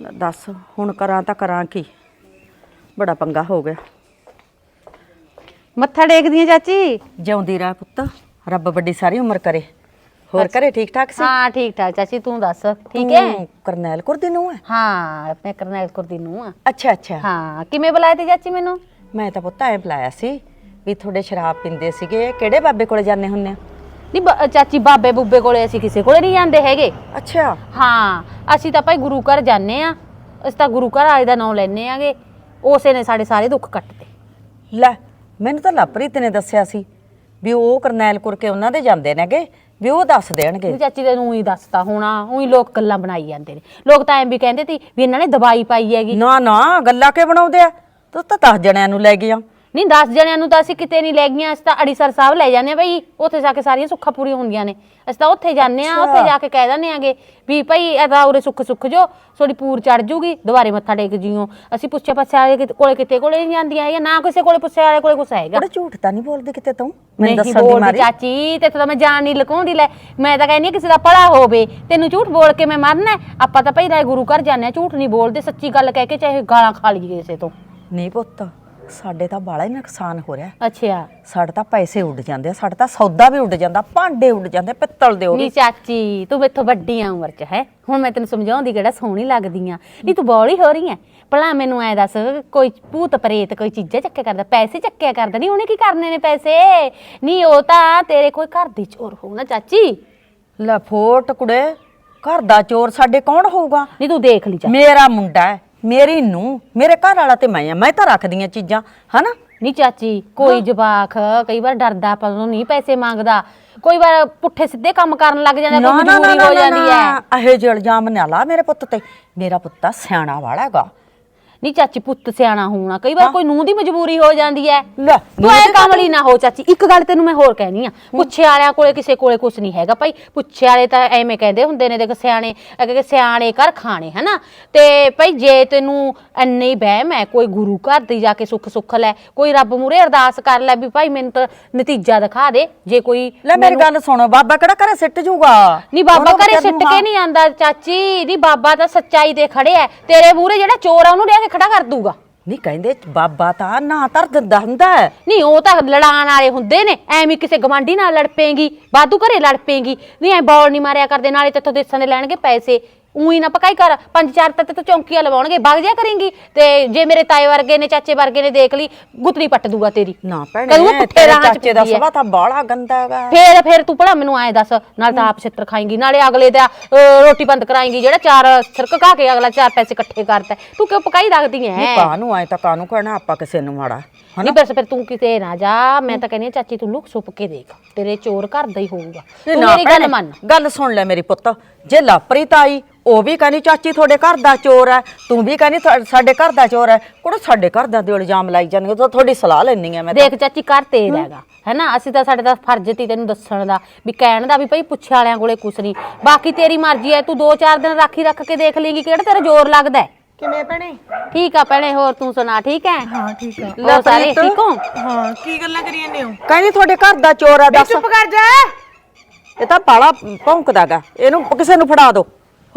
ਲੈ ਦੱਸ ਹੁਣ ਕਰਾਂ ਤਾਂ ਕਰਾਂ ਕੀ? ਬੜਾ ਪੰਗਾ ਹੋ ਗਿਆ। ਮੱਥਾ ਟੇਕਦੀ ਆ ਚਾਚੀ? ਜਿਉਂਦੀ ਰਹਿ ਪੁੱਤ ਰੱਬ ਵੱਡੀ ਸਾਰੀ ਉਮਰ ਕਰੇ। ਹੋਰ ਘਰੇ ਠੀਕ ਠਾਕ ਸੀ? ਹਾਂ ਠੀਕ ਠਾਕ ਚਾਚੀ ਤੂੰ ਦੱਸ ਠੀਕ ਹੈ ਤੂੰ ਕਰਨੈਲ ਕੁਰ ਦੀ ਨੂੰ ਹੈ ਹਾਂ ਮੈਂ ਕਰਨੈਲ ਕੌਰ ਦੀ ਨੂੰ ਆ। ਅੱਛਾ ਅੱਛਾ। ਹਾਂ ਕਿਵੇਂ ਬੁਲਾਇਆ ਤੀ ਚਾਚੀ ਮੈਨੂੰ? ਮੈਂ ਤਾਂ ਪੁੱਤ ਐ ਬੁਲਾਇਆ ਸੀ ਵੀ ਤੁਹਾਡੇ ਸ਼ਰਾਬ ਪੀਂਦੇ ਸੀਗੇ ਕਿਹੜੇ ਬਾਬੇ ਕੋਲੇ ਜਾਂਦੇ ਹੁੰਨੇ ਆ? ਨਹੀਂ ਬ- ਚਾਚੀ ਬਾਬੇ ਬੁੱਬੇ ਕੋਲੇ ਅਸੀਂ ਕਿਸੇ ਕੋਲੇ ਨਹੀਂ ਜਾਂਦੇ ਹੈਗੇ। ਅੱਛਾ। ਹਾਂ ਅਸੀਂ ਤਾਂ ਭਾਈ ਗੁਰੂ ਘਰ ਜਾਂਦੇ ਆ ਅਸੀਂ ਤਾਂ ਗੁਰੂ ਘਰ ਆਏ ਦਾ ਨਾਮ ਲੈਨੇ ਆਗੇ ਉਸੇ ਨੇ ਸਾਡੇ ਸਾਰੇ ਦੁੱਖ ਕੱਟਦੇ ਲੈ ਮੈਨੂੰ ਤਾਂ ਲਵਪ੍ਰੀਤ ਨੇ ਦੱਸਿਆ ਸੀ ਵੀ ਉਹ ਕਰਨੈਲ ਕੁਰ ਕੇ ਉਹਨਾਂ ਦੇ ਜਾਂਦੇ ਨੇਗੇ ਵੀ ਉਹ ਦੱਸ ਦੇਣਗੇ। ਵੀ ਚਾਚੀ ਤੈਨੂੰ ਹੀ ਦੱਸਤਾ ਹੋਣਾ ਉਹੀ ਲੋਕ ਗੱਲਾਂ ਬਣਾਈ ਜਾਂਦੇ ਨੇ। ਲੋਕ ਤਾਂ ਐਂ ਵੀ ਕਹਿੰਦੇ ਸੀ ਵੀ ਇਹਨਾਂ ਨੇ ਦਵਾਈ ਪਾਈ ਹੈਗੀ। ਨਾ ਨਾ ਗੱਲਾਂ ਕੇ ਬਣਾਉਂਦੇ ਆ? ਤੂੰ ਤਾਂ 10 ਜਣਿਆਂ ਨੂੰ ਲੈ ਗਿਆ ਨਹੀਂ 10 ਜਣਿਆਂ ਨੂੰ ਤਾਂ ਅਸੀਂ ਕਿਤੇ ਨਹੀਂ ਲੈ ਗਈਆਂ ਅਸੀਂ ਤਾਂ ਅੜੀਸਰ ਸਾਹਿਬ ਲੈ ਜਾਂਦੇ ਆ ਬਈ ਉੱਥੇ ਜਾ ਕੇ ਸਾਰੀਆਂ ਸੁੱਖਾਂ ਪੂਰੀਆਂ ਹੁੰਦੀਆਂ ਨੇ। ਅਸੀਂ ਤਾਂ ਉੱਥੇ ਜਾਂਦੇ ਆ ਉੱਥੇ ਜਾ ਕੇ ਕਹਿ ਦਿੰਦੇ ਆਂਗੇ ਵੀ ਭਾਈ ਇਹਦਾ ਉਰੇ ਸੁੱਖ ਸੁੱਖ ਜੋ ਥੋੜੀ ਪੂਰ ਚੜ ਜੂਗੀ ਦੁਬਾਰੇ ਮੱਥਾ ਟੇਕ ਜਿਓ ਅਸੀਂ ਪੁੱਛਿਆ ਪੱਛਿਆ ਵਾਲੇ ਕਿਤੇ- ਕੋਲੇ ਕਿਤੇ ਕੋਲੇ ਨਹੀਂ ਜਾਂਦੀਆਂ ਹੈਗੀਆਂ ਨਾ ਕਿਸੇ ਕੋਲੇ ਪੁੱਛਿਆ ਵਾਲੇ ਕੋਲੇ ਕੁਛ ਹੈਗਾ। ਬੜਾ ਝੂਠ ਤਾਂ ਨਹੀਂ ਬੋਲਦੀ ਕਿਤੇ ਤੂੰ? ਮੈਨੂੰ ਨਹੀਂ ਦੱਸਣ ਦੀ ਬੋਲਦੀ ਮਾਰੀ ਚਾਚੀ ਤੇ ਤਾਂ ਮੈਂ ਜਾਣ ਨਹੀਂ ਲਕਾਉਂਦੀ ਲੈ ਮੈਂ ਤਾਂ ਕਹਿੰਦੀ ਹਾਂ ਕਿਸੇ ਦਾ ਭਲਾ ਹੋਵੇ ਤੈਨੂੰ ਝੂਠ ਬੋਲ ਕੇ ਮੈਂ ਮਰਨਾ ਹੈ? ਆਪਾਂ ਤਾਂ ਭਾਈ ਰਾਏ ਗੁਰੂ ਘਰ ਜਾਂਦੇ ਹਾਂ ਝੂਠ ਨਹੀਂ ਬੋਲਦੇ ਸੱਚੀ ਗੱਲ ਕਹਿ ਕੇ ਚਾਹੇ ਗਾਲਾਂ ਖਾ ਲਈਏ ਕਿਸੇ ਤੋਂ। ਨਹੀਂ ਪੁੱਤ ਸਾਡੇ ਤਾਂ ਬਾਲਾ ਹੀ ਨੁਕਸਾਨ ਹੋ ਰਿਹਾ। ਅੱਛਾ। ਸਾਡੇ ਤਾਂ ਪੈਸੇ ਉੱਡ ਜਾਂਦੇ ਆ ਸਾਡੇ ਤਾਂ ਸੌਦਾ ਵੀ ਉੱਡ ਜਾਂਦਾ ਭਾਂਡੇ ਉੱਡ ਜਾਂਦੇ ਪਿੱਤਲ ਦੇ ਉਹ ਨੀ ਵੀ ਚਾਚੀ ਤੂੰ ਮੈਥੋਂ ਵੱਡੀ ਆ ਉਮਰ ਚ ਹੈ? ਹੁਣ ਮੈਂ ਤੈਨੂੰ ਸਮਝਾਉਂਦੀ ਕਿਹੜਾ ਸੋਹਣੀ ਲੱਗਦੀ ਆ। ਨਹੀਂ ਤੂੰ ਬੌਲੀ ਹੋ ਰਹੀ ਐ। ਭਲਾ ਮੈਨੂੰ ਐ ਦੱਸ ਕੋਈ ਭੂਤ ਪ੍ਰੇਤ ਕੋਈ ਚੀਜ਼ਾਂ ਚੱਕਿਆ ਕਰਦਾ ਪੈਸੇ ਚੱਕਿਆ ਕਰਦਾ ਨਹੀਂ ਉਹਨੇ ਕੀ ਕਰਨੇ ਨੇ ਪੈਸੇ? ਨਹੀਂ ਉਹ ਤਾਂ ਤੇਰੇ ਕੋਈ ਘਰ ਦੀ ਚੋਰ ਹੋਊ ਨਾ ਚਾਚੀ। ਲੈ ਫੋਟ ਕੁੜੇ ਘਰ ਦਾ ਚੋਰ ਸਾਡੇ ਕੌਣ ਹੋਊਗਾ? ਨਹੀਂ ਤੂੰ ਦੇਖ ਲਈ ਚਾ ਮੇਰਾ ਮੁੰਡਾ ਹੈ ਮੇਰੀ ਨੂੰ ਮੇਰੇ ਘਰ ਵਾਲਾ ਤੇ ਮੈਂ ਆ ਮੈਂ ਤਾਂ ਰੱਖਦੀਆਂ ਚੀਜ਼ਾਂ ਹਨਾ? ਨਹੀਂ ਚਾਚੀ ਕੋਈ ਜਵਾਕ ਕਈ ਵਾਰ ਡਰਦਾ ਆਪਾਂ ਨੂੰ ਨਹੀਂ ਪੈਸੇ ਮੰਗਦਾ। ਕੋਈ ਵਾਰ ਪੁੱਠੇ ਸਿੱਧੇ ਕੰਮ ਕਰਨ ਲੱਗ ਜਾਂਦਾ ਕੋਈ ਮਜਬੂਰੀ ਹੋ ਜਾਂਦੀ ਹੈ। ਇਹ ਜਿਹੇ ਇਲਜ਼ਾਮ ਨਾ ਲਾ ਮੇਰੇ ਪੁੱਤ ਤੇ। ਮੇਰਾ ਪੁੱਤ ਤਾਂ ਸਿਆਣਾ ਵਾਲਾ ਹੈਗਾ। ਨਹੀਂ ਚਾਚੀ ਪੁੱਤ ਸਿਆਣਾ ਹੋਣਾ ਕਈ ਵਾਰ ਕੋਈ ਨੂੰਹ ਦੀ ਮਜਬੂਰੀ ਹੋ ਜਾਂਦੀ ਹੈ ਲੈ ਤੂੰ ਐ ਕਾਮਲੀ ਨਾ ਹੋ ਚਾਚੀ ਇੱਕ ਗੱਲ ਤੈਨੂੰ ਮੈਂ ਹੋਰ ਕਹਿਣੀ ਆ ਪੁੱਛੇ ਵਾਲਿਆਂ ਕੋਲੇ ਕਿਸੇ ਕੋਲੇ ਕੁਝ ਨਹੀਂ ਹੈਗਾ ਭਾਈ ਪੁੱਛੇ ਵਾਲੇ ਤਾਂ ਐਵੇਂ ਕਹਿੰਦੇ ਹੁੰਦੇ ਨੇ ਦੇਖ ਸਿਆਣੇ ਅਗੇ ਕਿ ਸਿਆਣੇ ਕਰ ਖਾਣੇ ਹਨਾ? ਤੇ ਭਾਈ ਜੇ ਤੈਨੂੰ ਐਨੇ ਵਹਿਮ ਹੈ ਕੋਈ ਗੁਰੂ ਘਰ ਦੀ ਜਾ ਕੇ ਸੁੱਖ ਸੁੱਖ ਲੈ ਕੋਈ ਰੱਬ ਮੂਰੇ ਅਰਦਾਸ ਕਰ ਲੈ ਵੀ ਭਾਈ ਮੈਨੂੰ ਤਾਂ ਨਤੀਜਾ ਦਿਖਾ ਦੇ ਜੇ ਕੋਈ ਲੈ ਮੇਰੀ ਗੱਲ ਸੁਣੋ ਬਾਬਾ ਕਿਹੜਾ ਘਰੇ ਸਿੱਟ ਜੂਗਾ? ਨਹੀਂ ਬਾਬਾ ਘਰੇ ਸਿੱਟ ਕੇ ਨਹੀਂ ਆਂਦਾ ਚਾਚੀ ਨਹੀਂ ਬਾਬਾ ਤਾਂ ਸੱਚਾਈ ਤੇ ਖੜਿਆ। ਤੇਰੇ ਮੂਰੇ ਜਿਹੜਾ ਚੋਰ ਆ ਉਹਨੂੰ ਕੇ ਖੜਾ ਕਰ ਦੂਗਾ। ਨਹੀਂ ਕਹਿੰਦੇ ਬਾਬਾ ਤਾਂ ਨਾ ਧਰ ਦਿੰਦਾ ਹੁੰਦਾ ਹੈ। ਨਹੀਂ ਉਹ ਤਾਂ ਲੜਾਣ ਵਾਲੇ ਹੁੰਦੇ ਨੇ। ਐਵੇਂ ਕਿਸੇ ਗਵਾਂਢੀ ਨਾਲ ਲੜ ਪੇਗੀ ਬਾਦੂ ਘਰੇ ਲੜ ਪੇਗੀ ਨਹੀਂ ਐ ਬੌਲ ਨਹੀਂ ਮਾਰਿਆ ਕਰਦੇ ਨਾਲੇ ਤੇਥੋਂ ਦੇਸਾਂ ਦੇ ਲੈਣਗੇ ਪੈਸੇ। ਉਹੀ ਨਾ ਪਕਾਈ ਕਰ। ਪੰਜ ਚਾਰ ਤਾਂ ਤੇ ਚੌਂਕੀਆਂ ਲਵਾਉਣਗੇ ਵਗ ਜਾ ਕਰੇਂਗੀ? ਤੇ ਜੇ ਮੇਰੇ ਤਾਏ ਵਰਗੇ ਨੇ ਚਾਚੇ ਵਰਗੇ ਨੇ ਦੇਖ ਲਈ ਗੁੱਤਰੀ ਪੱਟ ਦੂਗਾ ਤੇਰੀ। ਨਾ ਕਦੋਂ ਭੈਣੇ ਪੁੱਠੇ ਤੇਰੇ ਰਾਹਾਂ ਚ ਚਾਚੇ ਦਾ। ਸਵਾ ਤਾਂ ਬਾਲਾ ਗੰਦਾ ਹੈਗਾ। ਫੇਰ ਫੇਰ ਤੂੰ ਭਲਾ ਮੈਨੂੰ ਐ ਦੱਸ ਨਾਲ ਤਾਂ ਆਪ ਛਿੱਤਰ ਖਾਏਂਗੀ ਨਾਲੇ ਅਗਲੇ ਦਾ ਅਹ, ਰੋਟੀ ਬੰਦ ਕਰਾਏਂਗੀ ਜਿਹੜਾ ਚਾਰ ਸਿਰਕ ਘਾ ਕੇ ਅਗਲਾ ਚਾਰ ਪੈਸੇ ਇਕੱਠੇ ਕਰਦਾ ਹੈ। ਤੂੰ ਕਿਉਂ ਪਕਾਈ ਰੱਖਦੀ ਐ? ਨਹੀਂ ਕਾਹਨੂੰ ਆਏ ਤਾਂ ਕਾਹਨੂੰ ਕਹਿਣਾ ਆਪਾਂ ਕਿਸੇ ਨੂੰ ਮਾੜਾ ਨਹੀਂ ਪਰ ਫਿਰ ਤੂੰ ਕਿਤੇ ਨਾ ਜਾ ਮੈਂ ਤਾਂ ਕਹਿੰਦੀ ਹਾਂ, ਚਾਚੀ ਤੂੰ ਲੁਕ ਛੁਪ ਕੇ ਦੇਖ ਤੇਰੇ ਚੋਰ ਘਰ ਦਾ ਹੀ ਹੋਊਗਾ। ਤੂੰ ਮੇਰੀ ਗੱਲ ਭੈਣੇ, ਮੰਨ। ਗੱਲ ਸੁਣ ਲੈ ਮੇਰੀ ਪੁੱਤ ਜੇ ਲਾਪਰੀਤ ਆਈ ਉਹ ਵੀ ਕਹਿੰਦੀ ਚਾਚੀ ਤੁਹਾਡੇ ਘਰ ਦਾ ਚੋਰ ਹੈ। ਤੂੰ ਵੀ ਕਹਿੰਦੀ ਤੁਹਾ- ਸਾਡੇ ਘਰ ਦਾ ਚੋਰ ਹੈ। ਕੋੜਾ ਸਾਡੇ ਘਰ ਦਾ ਦੇ ਇਲਜ਼ਾਮ ਲਾਈ ਜਾਂਦੀ ਉਹ ਤੁਹਾਡੀ ਸਲਾਹ ਲੈਣੀ ਹੈ ਮੈਂ ਤਾਂ। ਦੇਖ ਚਾਚੀ ਘਰ ਤੇਰਾ ਹੈਗਾ ਹੈਨਾ? ਅਸੀਂ ਤਾਂ ਸਾਡੇ ਦਾ ਫਰਜ਼ ਤੀ ਤੈਨੂੰ ਦੱਸਣ ਦਾ ਵੀ ਕਹਿਣ ਦਾ ਵੀ ਭਈ ਪੁੱਛੇ ਵਾਲਿਆਂ ਕੋਲੇ ਕੁਛ ਨਹੀਂ। ਬਾਕੀ ਤੇਰੀ ਮਰਜ਼ੀ ਹੈ ਤੂੰ ਦੋ ਚਾਰ ਦਿਨ ਰਾਖੀ ਰੱਖ ਕੇ ਦੇਖ ਲੇਂਗੀ ਕਿਹੜਾ ਤੇਰਾ ਜ਼ੋਰ ਲੱਗਦਾ ਹੈ। ਕਿਵੇਂ ਭੈਣੇ? ਠੀਕ ਆ ਭੈਣੇ ਹੋਰ ਤੂੰ ਸੁਣਾ ਠੀਕ ਹੈ? ਹਾਂ ਠੀਕ ਆ। ਲੋ ਸਾਰੇ ਪ੍ਰੀਤ। ਠੀਕ ਹੋ? ਹਾਂ ਕੀ ਗੱਲਾਂ ਕਰੀ ਜਾਂਦੇ ਹੋ? ਕਹਿੰਦੀ ਤੁਹਾਡੇ ਘਰ ਦਾ ਚੋਰ ਹੈ ਦੱਸ। ਚੁੱਪ ਕਰ ਜਾ। ਇਹ ਤਾਂ ਬਾਲਾ ਭੌਂਕਦਾਗਾ ਇਹਨੂੰ ਕਿਸੇ ਨੂੰ ਫੜਾ ਦਿਓ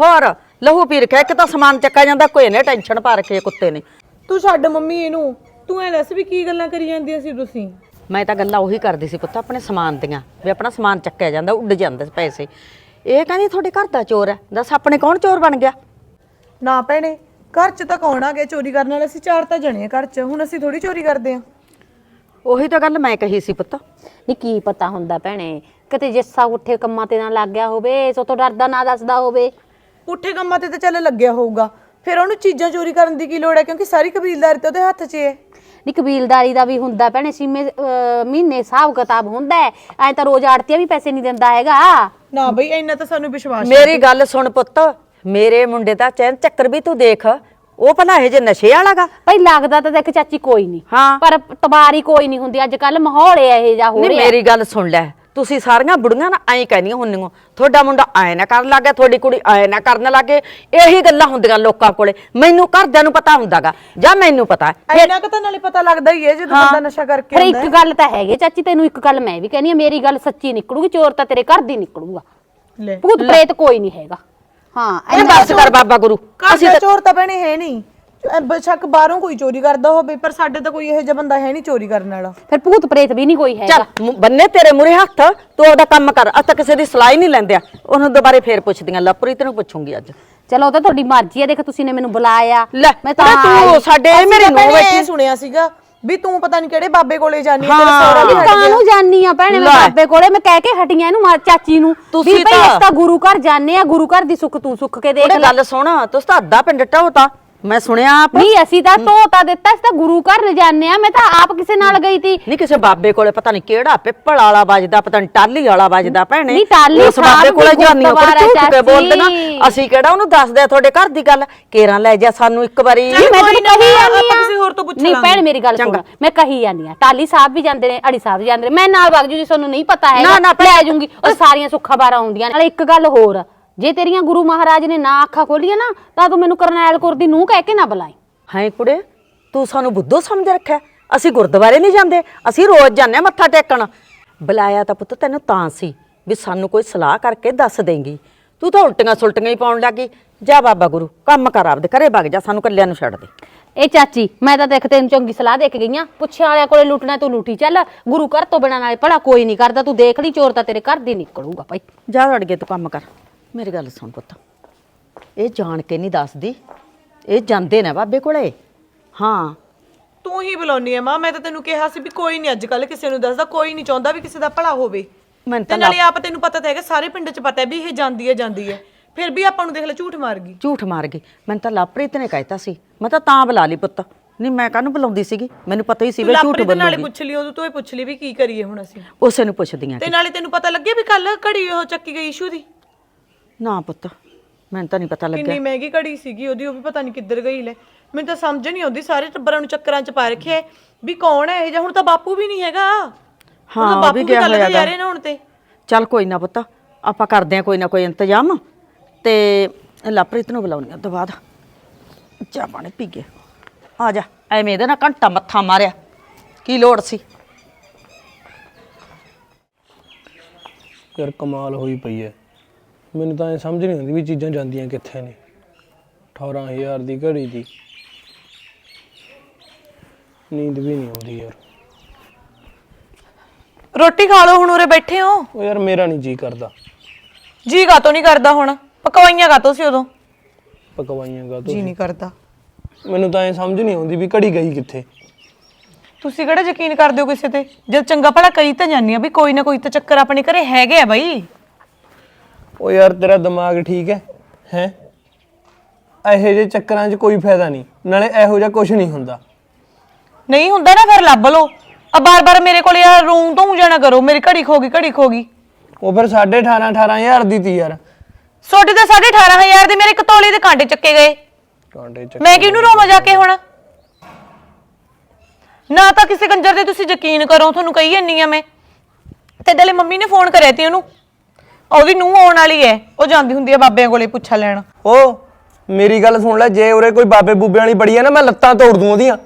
ਹੋਰ ਲਹੂ ਪੀਰ ਕੇ ਇੱਕ ਤਾਂ ਸਮਾਨ ਚੱਕਾ ਜਾਂਦਾ ਕੋਈ ਨੇ ਟੈਨਸ਼ਨ ਪਾ ਰੱਖੀ ਹੈ ਕੁੱਤੇ ਨੇ। ਤੂੰ ਛੱਡ ਮੰਮੀ ਇਹਨੂੰ ਤੂੰ ਐ ਦੱਸ ਵੀ ਕੀ ਗੱਲਾਂ ਕਰੀ ਜਾਂਦੀਆਂ ਸੀ ਤੁਸੀਂ? ਮੈਂ ਤਾਂ ਗੱਲਾਂ ਉਹੀ ਕਰਦੀ ਸੀ ਪੁੱਤ ਆਪਣੇ ਸਮਾਨ ਦੀਆਂ ਵੀ ਆਪਣਾ ਸਮਾਨ ਚੱਕਿਆ ਜਾਂਦਾ ਉੱਡ ਜਾਂਦੇ ਪੈਸੇ। ਇਹ ਕਹਿੰਦੀ ਤੁਹਾਡੇ ਘਰ ਦਾ ਚੋਰ ਹੈ ਦੱਸ ਆਪਣੇ ਕੌਣ ਚੋਰ ਬਣ ਗਿਆ? ਨਾ ਭੈਣੇ ਘਰ 'ਚ ਤਾਂ ਕੌਣ ਆ ਗਿਆ ਚੋਰੀ ਕਰਨ ਵਾਲੇ? ਅਸੀਂ ਚਾਰ ਤਾਂ ਜਣੇ ਆ ਘਰ 'ਚ ਹੁਣ ਅਸੀਂ ਥੋੜੀ ਚੋਰੀ ਕਰਦੇ ਆ। ਉਹੀ ਤਾਂ ਗੱਲ ਮੈਂ ਕਹੀ ਸੀ ਪੁੱਤ। ਨਹੀਂ ਕੀ ਪਤਾ ਹੁੰਦਾ ਭੈਣੇ ਕਿਤੇ ਜਿੱਸਾ ਉੱਠੇ ਕੰਮਾਂ ਤੇ ਨਾ ਲੱਗ ਗਿਆ ਹੋਵੇ ਸੋ ਤੋਂ ਡਰਦਾ ਨਾ ਦੱਸਦਾ ਹੋਵੇ। ਪੁੱਠੇ ਕੰਮਾਂ ਤੇ ਤਾਂ ਚੱਲ ਲੱਗਿਆ ਹੋਊਗਾ। ਫਿਰ ਉਹਨੂੰ ਚੀਜ਼ਾਂ ਚੋਰੀ ਕਰਨ ਦੀ ਕੀ ਲੋੜ ਹੈ? ਕਿਉਂਕਿ ਸਾਰੀ ਕਬੀਲਦਾਰੀ ਤਾਂ ਉਹਦੇ ਹੱਥ 'ਚ ਹੈ ਨੀ ਕਬੀਲਦਾਰੀ ਦਾ ਵੀ ਹੁੰਦਾ ਭੈਣੇ ਸੀਮੇ ਅਹ, ਮਹੀਨੇ ਹਿਸਾਬ ਕਿਤਾਬ ਹੁੰਦਾ ਹੈ। ਐ ਤਾਂ ਰੋਜ਼ ਆੜਤੀਆ ਵੀ ਪੈਸੇ ਨਹੀਂ ਦਿੰਦਾ ਹੈਗਾ। ਨਾ ਬਈ ਇੰਨਾ ਤਾਂ ਸਾਨੂੰ ਵਿਸ਼ਵਾਸ ਮੇਰੀ ਗੱਲ ਸੁਣ ਪੁੱਤ ਮੇਰੇ ਮੁੰਡੇ ਦਾ ਚੈਨ ਚੱਕਰ ਵੀ ਤੂੰ ਦੇਖ। ਉਹ ਭਲਾ ਇਹ ਜੇ ਨਸ਼ੇ ਵਾਲਾਗਾ। ਭਾਈ ਲੱਗਦਾ ਤਾਂ ਦੇਖ ਚਾਚੀ ਕੋਈ ਨਹੀਂ। ਹਾਂ। ਪਰ ਤਬਾਰੀ ਕੋਈ ਨਹੀਂ ਹੁੰਦੀ। ਅੱਜ ਕੱਲ ਮਾਹੌਲ ਇਹ ਜਾ ਹੋ ਨਹੀਂ ਰਿਹਾ। ਮੇਰੀ ਗੱਲ ਸੁਣ ਲੈ। ਤੁਸੀਂ ਸਾਰੀਆਂ ਬੁੜੀਆਂ ਨਾ ਐਂ ਕਹਿੰਦੀਆਂ ਹੁੰਦੀਆਂ ਤੁਹਾਡਾ ਮੁੰਡਾ ਐ ਨਾ ਕਰਨ ਲੱਗਾ ਤੁਹਾਡੀ ਕੁੜੀ ਐ ਨਾ ਕਰਨ ਲੱਗੇ ਇਹੀ ਗੱਲਾਂ ਹੁੰਦੀਆਂ ਲੋਕਾਂ ਕੋਲੇ। ਮੈਨੂੰ ਘਰਦਿਆਂ ਨੂੰ ਪਤਾ ਹੁੰਦਾਗਾ ਜਾਂ ਮੈਨੂੰ ਪਤਾ ਹੈ। ਇੰਨਾ ਕੁ ਤਾਂ ਨਾਲੇ ਪਤਾ ਲੱਗਦਾ ਹੀ ਹੈ ਜਦੋਂ ਬੰਦਾ ਨਸ਼ਾ ਕਰਕੇ ਪਰ ਆਉਂਦਾ ਇੱਕ ਗੱਲ ਤਾਂ ਹੈਗੀ ਚਾਚੀ ਤੈਨੂੰ ਇੱਕ ਗੱਲ ਮੈਂ ਵੀ ਕਹਿੰਦੀ ਆ ਮੇਰੀ ਗੱਲ ਸੱਚੀ ਨਿਕਲੂਗੀ ਚੋਰ ਤਾਂ ਤੇਰੇ ਘਰ ਦੀ ਨਿਕਲੂਗਾ। ਲੈ। ਭੂਤ ਪ੍ਰੇਤ ਕੋਈ ਨਹੀਂ ਹੈਗਾ। ਹਾਂ ਇਹ ਬਸ ਕਰ ਬਾਬਾ ਗੁਰੂ। ਅਸੀਂ ਤਾਂ ਚੋਰ ਤਾਂ ਭੈਣੇ ਹੈ ਨਹੀਂ। ਬੇਸ਼ੱਕ ਬਾਹਰੋਂ ਕੋਈ ਚੋਰੀ ਕਰਦਾ ਹੋਵੇ ਪਰ ਸਾਡੇ ਤਾਂ ਕੋਈ ਇਹੋ ਜਿਹਾ ਬੰਦਾ ਹੈ ਨਹੀਂ ਚੋਰੀ ਕਰਨ ਵਾਲਾ। ਫਿਰ ਭੂਤ ਪ੍ਰੇਤ ਵੀ ਨਹੀਂ ਕੋਈ ਚੱਲ ਮੁ- ਬੰਨੇ ਤੇਰੇ ਮੂਰੇ ਹੱਥ ਤੂੰ ਉਹਦਾ ਕੰਮ ਕਰ ਅੱਜ ਤਾਂ ਕਿਸੇ ਦੀ ਸਲਾਹ ਹੀ ਨਹੀਂ ਲੈਂਦਿਆ। ਉਹਨੂੰ ਦੁਬਾਰੇ ਫੇਰ ਪੁੱਛਦੀਆਂ ਲਪ੍ਰੀਤ ਨੂੰ ਪੁੱਛੂੰਗੀ ਅੱਜ। ਚਲੋ ਉਹ ਤਾਂ ਤੁਹਾਡੀ ਮਰਜ਼ੀ ਹੈ ਦੇਖ ਤੁਸੀਂ ਨੇ ਮੈਨੂੰ ਬੁਲਾਇਆ। ਲੈ ਮੈਂ ਤਾਂ ਤੂੰ ਸਾਡੇ ਮੇਰੇ ਨੂੰ ਭੈਣੇ ਬੈਠੀ। ਸੁਣਿਆ ਸੀਗਾ ਵੀ ਤੂੰ ਪਤਾ ਨਹੀਂ ਕਿਹੜੇ ਬਾਬੇ ਕੋਲੇ ਜਾਨੀ ਹਾਂ। ਤੇਰਾ ਸਹੁਰਾ ਵੀ ਹਟ ਗਿਆ। ਕਾਹਨੂੰ ਜਾਨੀ ਆ ਭੈਣੇ ਮੈਂ ਲੈ। ਬਾਬੇ ਕੋਲੇ ਮੈਂ ਕਹਿ ਕੇ ਹਟੀਆਂ ਇਹਨੂੰ ਮਾਂ ਚਾਚੀ ਨੂੰ। ਤੁਸੀਂ ਵੀ ਭਈ ਤਾਂ- ਅਸੀਂ ਤਾਂ ਗੁਰੂ ਘਰ ਜਾਣੇ ਆ ਗੁਰੂ ਘਰ ਦੀ ਸੁੱਖ ਤੂੰ ਸੁੱਖ ਕੇ ਦੇਖ ਲੈ। ਗੱਲ ਸੁਣ ਤੁਸੀਂ ਤਾਂ ਅੱਧਾ ਪਿੰਡ ਢੋਤਾ ਮੈਂ ਸੁਣਿਆ ਆਪ। ਨਹੀਂ ਅਸੀਂ ਤਾਂ ਧੋਤਾ ਦਿੱਤਾ ਅਸੀਂ ਤਾਂ ਗੁਰੂ ਘਰ ਲਿਜਾਣੇ ਆ ਮੈਂ ਤਾਂ ਆਪ ਕਿਸੇ ਨਾਲ ਗਈ ਤੀ ਨਹੀਂ ਕਿਸੇ ਬਾਬੇ ਕੋਲੇ ਪਤਾ ਨਹੀਂ ਕਿਹੜਾ ਪਿੱਪਲ ਵਾਲਾ ਵੱਜਦਾ ਪਤਾ ਨਹੀਂ ਟਾਲੀ ਵਾਲਾ ਵੱਜਦਾ ਭੈਣੇ। ਨਹੀਂ, ਟਾਹਲੀ ਉਸ ਬਾਬੇ ਕੋਲੇ ਜਾਂਦੀ ਉਹ ਝੂਠ ਕੇ ਚਾਚੀ। ਬੋਲਦੀਆਂ ਅਸੀਂ ਕਿਹੜਾ ਉਹਨੂੰ ਦੱਸਦੇ ਆ ਤੁਹਾਡੇ ਘਰ ਦੀ ਗੱਲ? ਕੇਰਾਂ ਲੈ ਜਾ ਸਾਨੂੰ ਇੱਕ ਵਾਰੀ। ਚੱਲ ਮੈਂ ਨਾ, ਕਹੀ ਆਪਾਂ ਜਾਂਦੀ ਕਿਸੇ ਹੋਰ ਤੋਂ ਆ ਪੁੱਛ ਨਹੀਂ। ਭੈਣ ਮੇਰੀ ਗੱਲ ਸੁਣ। ਮੈਂ ਕਹੀ ਜਾਂਦੀ ਆ ਟਾਲੀ ਸਾਹਿਬ ਵੀ ਜਾਂਦੇ ਨੇ ਅੜੀ ਸਾਹਿਬ ਵੀ ਜਾਂਦੇ ਨੇ। ਮੈਂ ਨਾਲ ਵਗ ਜੂ ਜੀ ਤੁਹਾਨੂੰ ਨਹੀਂ ਪਤਾ ਹੈਗਾ। ਨਾ, ਨਾ, ਲੈ ਜੂੰਗੀ ਉਹ ਸਾਰੀਆਂ ਸੁੱਖਾ ਬਾਰਾਂ ਆਉਂਦੀਆਂ ਨੇ। ਨਾਲੇ ਇੱਕ ਗੱਲ ਹੋਰ। ਜੇ ਤੇਰੀਆਂ ਗੁਰੂ ਮਹਾਰਾਜ ਨੇ ਨਾ ਅੱਖਾਂ ਖੋਲੀਆਂ ਨਾ ਤਾਂ ਤੂੰ ਮੈਨੂੰ ਕਰਨੈਲ ਕੌਰ ਦੀ ਨੂੰਹ ਕਹਿ ਕੇ ਨਾ ਬੁਲਾਈ। ਹਾਂ ਕੁੜੇ ਤੂੰ ਸਾਨੂੰ ਬੁੱਧੋ ਸਮਝ ਰੱਖਿਆ? ਅਸੀਂ ਗੁਰਦੁਆਰੇ ਨਹੀਂ ਜਾਂਦੇ ਅਸੀਂ ਰੋਜ਼ ਜਾਂਦੇ ਹਾਂ ਮੱਥਾ ਟੇਕਣ। ਬੁਲਾਇਆ ਤਾਂ ਪੁੱਤ ਤੈਨੂੰ ਤਾਂ ਸੀ ਵੀ ਸਾਨੂੰ ਕੋਈ ਸਲਾਹ ਕਰਕੇ ਦੱਸ ਦੇਂਗੀ। ਤੂੰ ਤਾਂ ਉਲਟੀਆਂ ਸੁਲਟੀਆਂ ਹੀ ਪਾਉਣ ਲੱਗੀ ਜਾ ਬਾਬਾ ਗੁਰੂ ਕੰਮ ਕਰ ਆਪਦੇ ਘਰੇ ਵਗ ਜਾ ਸਾਨੂੰ ਕੱਲਿਆਂ ਨੂੰ ਛੱਡ ਦੇ। ਇਹ ਚਾਚੀ ਮੈਂ ਤਾਂ ਦੇਖ ਤੈਨੂੰ ਚੰਗੀ ਸਲਾਹ ਦੇ ਕੇ ਗਈ ਆ। ਪੁੱਛਿਆ ਵਾਲਿਆਂ ਕੋਲੇ ਲੁੱਟਣਾ ਤੂੰ ਲੁੱਟੀ ਚੱਲ। ਗੁਰੂ ਘਰ ਤੋਂ ਬਿਨਾਂ ਨਾਲੇ ਭਲਾ ਕੋਈ ਨਹੀਂ ਕਰਦਾ ਤੂੰ ਦੇਖ ਲਈ ਚੋਰ ਤਾਂ ਤੇਰੇ ਘਰ ਦੀ ਨਿਕਲੂਗਾ ਭਾਈ। ਜਾ ਵੜ ਕੇ ਤੂੰ ਕੰਮ ਕਰ। ਮੇਰੀ ਗੱਲ ਸੁਣ ਪੁੱਤ। ਇਹ ਜਾਣ ਕੇ ਨਹੀਂ ਦੱਸਦੀ। ਇਹ ਜਾਂਦੇ ਨੇ ਬਾਬੇ ਕੋਲੇ। ਹਾਂ। ਤੂੰ ਹੀ ਬੁਲਾਉਣੀ ਐ ਮਾਂ ਮੈਂ ਤਾਂ ਤੈਨੂੰ ਕਿਹਾ ਸੀ ਵੀ ਕੋਈ ਨਹੀਂ ਅੱਜ ਕੱਲ ਕਿਸੇ ਨੂੰ ਦੱਸਦਾ ਕੋਈ ਨਹੀਂ ਚਾਹੁੰਦਾ ਵੀ ਕਿਸੇ ਦਾ ਭਲਾ ਹੋਵੇ। ਮੈਨੂੰ ਤੇ ਤਾਂ ਨਾਲੇ ਆਪ ਤੈਨੂੰ ਪਤਾ ਤਾਂ ਹੈਗਾ ਸਾਰੇ ਪਿੰਡ 'ਚ ਪਤਾ ਹੈ ਵੀ ਇਹ ਜਾਂਦੀ ਹੈ ਜਾਂਦੀ ਹੈ। ਫਿਰ ਵੀ ਆਪਾਂ ਨੂੰ ਦੇਖ ਲੈ ਝੂਠ ਮਾਰ ਗਈ। ਝੂਠ ਮਾਰ ਗਈ। ਮੈਨੂੰ ਤਾਂ ਲਾਪ੍ਰੀਤ ਨੇ ਕਹਿਤਾ ਸੀ। ਮੈਂ ਤਾਂ ਤਾਂ ਬੁਲਾ ਲਈ ਪੁੱਤ। ਨਹੀਂ ਮੈਂ ਕਾਹਨੂੰ ਬੁਲਾਉਂਦੀ ਸੀਗੀ? ਮੈਨੂੰ ਪਤਾ ਹੀ ਸੀ ਵੀ ਝੂਠ ਲਾਪਰੀ ਦੇ ਨਾਲੇ ਬੋਲੂਗੀ। ਪੁੱਛ ਲਈ ਉਦੋਂ ਤੋਂ ਇਹ ਪੁੱਛ ਲਈ ਵੀ ਕੀ ਕਰੀਏ ਹੁਣ ਅਸੀਂ। ਉਸੇ ਨੂੰ ਪੁੱਛਦੀਆਂ ਤੇ ਨਾਲੇ ਤੈਨੂੰ ਪਤਾ ਲੱਗਿਆ ਵੀ ਕੱਲ ਘੜੀ ਉਹ ਚੱਕੀ ਗਈ ਇਸ਼ੂ ਦੀ। ਨਾ ਪੁੱਤ ਮੈਨੂੰ ਤਾਂ ਨਹੀਂ ਪਤਾ ਲੱਗਿਆ। ਕਿੰਨੀ ਮਹਿੰਗੀ ਘੜੀ ਸੀਗੀ ਉਹਦੀ ਉਹ ਵੀ ਪਤਾ ਨਹੀਂ ਕਿੱਧਰ ਗਈ ਲੈ। ਮੈਨੂੰ ਤਾਂ ਸਮਝ ਨਹੀਂ ਆਉਂਦੀ ਸਾਰੇ ਟੱਬਰਾਂ ਨੂੰ ਚੱਕਰਾਂ 'ਚ ਪਾ ਰੱਖਿਆ ਹੈ ਵੀ ਕੌਣ ਹੈ ਇਹ ਜਾਂ ਹੁਣ ਤਾਂ ਬਾਪੂ ਵੀ ਨਹੀਂ ਹੈਗਾ। ਹਾਂ, ਉਹ ਬਾਪੂ ਵੀ ਗਿਆ ਹੋਇਆ ਜਾ ਰਹੇ ਨੇ ਹੁਣ ਤੇ। ਚੱਲ ਕੋਈ ਨਾ ਪੁੱਤ ਆਪਾਂ ਕਰਦੇ ਆ ਕੋਈ ਨਾ ਕੋਈ ਇੰਤਜ਼ਾਮ ਤੇ ਲਾਪ੍ਰੀਤ ਨੂੰ ਬੁਲਾਉਣੀ ਤੋਂ ਬਾਅਦ। ਚਾਹ ਪਾਣੀ ਪੀ ਗਏ ਆ ਜਾ ਐਵੇਂ ਇਹਦੇ ਨਾਲ ਘੰਟਾ ਮੱਥਾ ਮਾਰਿਆ। ਕੀ ਲੋੜ ਸੀ? ਯਾਰ ਕਮਾਲ ਹੋਈ ਪਈ ਐ ਮੈਨੂੰ ਤਾਂ ਇਹ ਸਮਝ ਨਹੀਂ ਆਉਂਦੀ ਵੀ ਚੀਜ਼ਾਂ ਜਾਂਦੀਆਂ ਕਿੱਥੇ ਨੇ। 18000 ਦੀ ਘੜੀ ਦੀ। ਨੀਂਦ ਵੀ ਨਹੀਂ ਆਉਂਦੀ ਯਾਰ। ਰੋਟੀ ਖਾ ਲਓ ਹੁਣ ਉਰੇ ਬੈਠੇ ਹੋ। ਉਹ ਯਾਰ ਮੇਰਾ ਨਹੀਂ ਜੀ ਕਰਦਾ। ਜੀ ਕਾਤੋਂ ਨਹੀਂ ਕਰਦਾ ਹੁਣ? ਪਕਵਾਈਆਂ ਕਾਤੋਂ ਸੀ ਉਦੋਂ? ਪਕਵਾਈਆਂ ਗਾ ਜੀ ਨਹੀਂ ਕਰਦਾ। ਮੈਨੂੰ ਤਾਂ ਇਹ ਸਮਝ ਨਹੀਂ ਆਉਂਦੀ ਵੀ ਘੜੀ ਗਈ ਕਿੱਥੇ। ਤੁਸੀਂ ਕਿਹੜਾ ਯਕੀਨ ਕਰਦੇ ਹੋ ਕਿਸੇ ਤੇ? ਜਦ ਚੰਗਾ ਭਲਾ ਕਹੀ ਤਾਂ ਜਾਂਦੀ ਆ ਵੀ ਕੋਈ ਨਾ ਕੋਈ ਤਾਂ ਚੱਕਰ ਆਪਣੇ ਘਰੇ ਹੈਗੇ ਆ ਬਾਈ। ਉਹ ਯਾਰ ਤੇਰਾ ਦਿਮਾਗ ਠੀਕ ਹੈ ਹੈ? ਇਹੋ ਜਿਹੇ ਚੱਕਰਾਂ 'ਚ ਕੋਈ ਫਾਇਦਾ ਨਹੀਂ ਨਾਲੇ ਇਹੋ ਜਿਹਾ ਕੁਝ ਨਹੀਂ ਹੁੰਦਾ। ਨਹੀਂ ਹੁੰਦਾ ਨਾ ਫਿਰ ਲੱਭ ਲਓ। ਆ ਬਾਰ-ਬਾਰ ਮੇਰੇ ਕੋਲ ਯਾਰ ਰੂਮ ਤੋਂ ਜਾਣਾ ਕਰੋ ਮੇਰੀ ਘੜੀ ਖੋ ਗਈ ਘੜੀ ਖੋ ਗਈ। ਉਹ ਫਿਰ 18.5 18000 ਦੀ ਤੀ ਯਾਰ। ਛੋਟੀ ਤਾਂ 18500 ਦੇ ਮੇਰੇ ਕਤੋਲੇ ਦੇ ਕਾਂਟੇ ਚੱਕੇ ਗਏ। ਕਾਂਡੇ ਚ ਮੈਂ ਕਿਹਨੂੰ ਰੋਵਾਂ ਜਾ ਕੇ ਹੁਣ? ਨਾ ਤਾਂ ਕਿਸੇ ਕੰਜਰ ਦੇ ਤੁਸੀਂ ਯਕੀਨ ਕਰੋ ਤੁਹਾਨੂੰ ਕਹੀ ਜੰਨੀ ਆ ਮੈਂ। ਤੇ ਦਲੇ ਮੰਮੀ ਨੇ ਫੋਨ ਕਰਿਆ ਤੀ ਉਹਨੂੰ। ਉਹਦੀ ਨੂੰਹ ਆਉਣ ਵਾਲੀ ਹੈ ਉਹ ਜਾਂਦੀ ਹੁੰਦੀ ਆ ਬਾਬਿਆਂ ਕੋਲੇ ਪੁੱਛਾ ਲੈਣ। ਉਹ ਮੇਰੀ ਗੱਲ ਸੁਣ ਲੈ ਜੇ ਉਰੇ ਕੋਈ ਬਾਬੇ ਬੂਬੇ ਵਾਲੀ ਬੜੀ ਆ ਨਾ ਮੈਂ ਲੱਤਾਂ ਤੋੜ ਦੂੰ ਉਹਦੀਆਂ।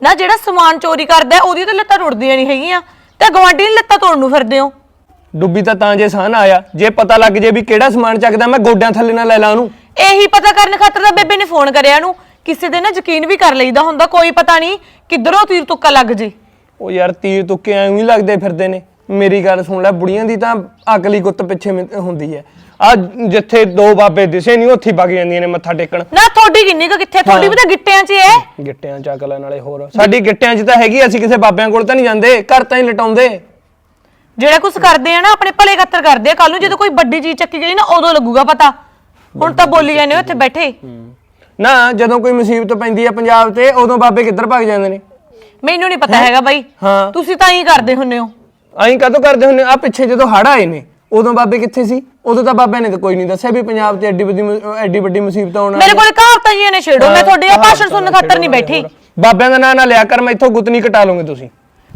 ਨਾ ਜਿਹੜਾ ਸਮਾਨ ਚੋਰੀ ਕਰਦਾ ਹੈ, ਉਹਦੀ ਤਾਂ ਲੱਤਾਂ ਟੁੱਟਦੀਆਂ ਨਹੀਂ ਹੈਗੀਆਂ। ਤੇ ਗਵਾਂਢੀ ਦੀ ਲੱਤਾਂ ਤੋੜਨ ਨੂੰ ਫਿਰਦੇ ਹੋ? ਡੁੱਬੀ ਤਾਂ ਤਾਂ ਜੇ ਸਾਨ ਆਇਆ। ਜੇ ਪਤਾ ਲੱਗ ਜੇ ਵੀ ਕਿਹੜਾ ਸਮਾਨ ਚੱਕਦਾ ਮੈਂ ਗੋਡਿਆਂ ਥੱਲੇ ਨਾ ਲੈ ਲਾਂ ਉਹਨੂੰ। ਇਹੀ ਪਤਾ ਕਰਨ ਖਾਤਰ ਤਾਂ ਬੇਬੇ ਨੇ ਫੋਨ ਕਰਿਆ ਨੂੰ ਕਿਸੇ ਦੇ ਨਾ ਯਕੀਨ ਵੀ ਕਰ ਲਈਦਾ ਹੁੰਦਾ ਕੋਈ ਪਤਾ ਨਹੀਂ ਕਿੱਧਰੋਂ ਤੀਰ ਤੁੱਕਾ ਲੱਗ ਜੇ। ਉਹ ਯਾਰ ਤੀਰ ਤੁੱਕੇ ਐਂ ਹੀ ਲੱਗਦੇ ਫਿਰਦੇ ਨੇ। ਮੇਰੀ ਗੱਲ ਸੁਣ ਲੈ ਬੁੜੀਆਂ ਦੀ ਤਾਂ ਅਕਲੀ ਗੁੱਤ ਪਿੱਛੇ ਮਿ- ਹੁੰਦੀ ਹੈ। ਆ ਜਿੱਥੇ ਦੋ ਬਾਬੇ ਦਿਸੇ ਨਹੀਂ ਉੱਥੇ ਹੀ ਵਗ ਜਾਂਦੀਆਂ ਨੇ ਮੱਥਾ ਟੇਕਣ। ਨਾ ਤੁਹਾਡੀ ਕਿੰਨੀ ਕੁ ਕਿੱਥੇ? ਤੁਹਾਡੀ ਵੀ ਤਾਂ ਗਿੱਟਿਆਂ 'ਚ ਹੈ ਗਿੱਟਿਆਂ ਚੱਕ ਲੈ ਨਾਲੇ ਹੋਰ। ਸਾਡੀ ਗਿੱਟਿਆਂ 'ਚ ਤਾਂ ਹੈਗੀ ਅਸੀਂ ਕਿਸੇ ਬਾਬਿਆਂ ਕੋਲ ਤਾਂ ਨਹੀਂ ਜਾਂਦੇ ਘਰ ਤਾਂ ਹੀ ਲਟਾਉਂਦੇ। ਜਿਹੜਾ ਕੁਝ ਕਰਦੇ ਆ ਨਾ ਆਪਣੇ ਭਲੇ ਖਾਤਰ ਕਰਦੇ ਆ। ਕੱਲ ਨੂੰ ਜਦੋਂ ਕੋਈ ਵੱਡੀ ਚੀਜ਼ ਚੱਕੀ ਗਈ ਨਾ ਉਦੋਂ ਲੱਗੂਗਾ ਪਤਾ। ਹੁਣ ਤਾਂ ਬੋਲੀ ਜਾਂਦੇ ਹੋ ਇੱਥੇ ਬੈਠੇ। ਨਾ ਜਦੋਂ ਕੋਈ ਮੁਸੀਬਤ ਪੈਂਦੀ ਹੈ ਪੰਜਾਬ ਤੇ ਉਦੋਂ ਬਾਬੇ ਕਿੱਧਰ ਭੱਜ ਜਾਂਦੇ ਨੇ? ਮੈਨੂੰ ਨਹੀਂ ਪਤਾ ਹੈਗਾ ਬਾਈ। ਹਾਂ। ਤੁਸੀਂ ਤਾਂ ਹੀ ਕਰਦੇ ਹੁੰਨੇ ਹੋ। ਐਂ ਕਾਹਤੋਂ ਕਰਦੇ ਹੁੰਦੇ ਆ ਪਿੱਛੇ ਜਦੋਂ ਹੜ ਆਏ ਨੇ ਉਦੋਂ ਬਾਬੇ ਕਿੱਥੇ ਸੀ? ਉਦੋਂ ਤਾਂ ਬਾਬਿਆਂ ਨੇ ਤਾਂ ਕੋਈ ਨਹੀਂ ਦੱਸਿਆ ਵੀ ਪੰਜਾਬ 'ਚ ਐਡੀ ਵੱਡੀ ਮੁ- ਐਡੀ ਵੱਡੀ ਮੁਸੀਬਤ ਆਉਣਾ ਮੇਰੇ ਕੋਲ ਕਹਾਵਤਾਂ ਜੀਆਂ ਨੇ ਛੇੜੋ। ਮੈਂ ਤੁਹਾਡੇ ਆ ਭਾਸ਼ਣ ਸੁਣਨ ਖਾਤਰ ਨਹੀਂ ਬੈਠੀ। ਬਾਬਿਆਂ ਦਾ ਨਾਂ ਨਾ ਲਿਆ ਕਰ ਮੈਂ ਇੱਥੋਂ ਗੁੱਤਨੀ ਕਟਾ ਲਵਾਂਗੇ ਤੁਸੀਂ।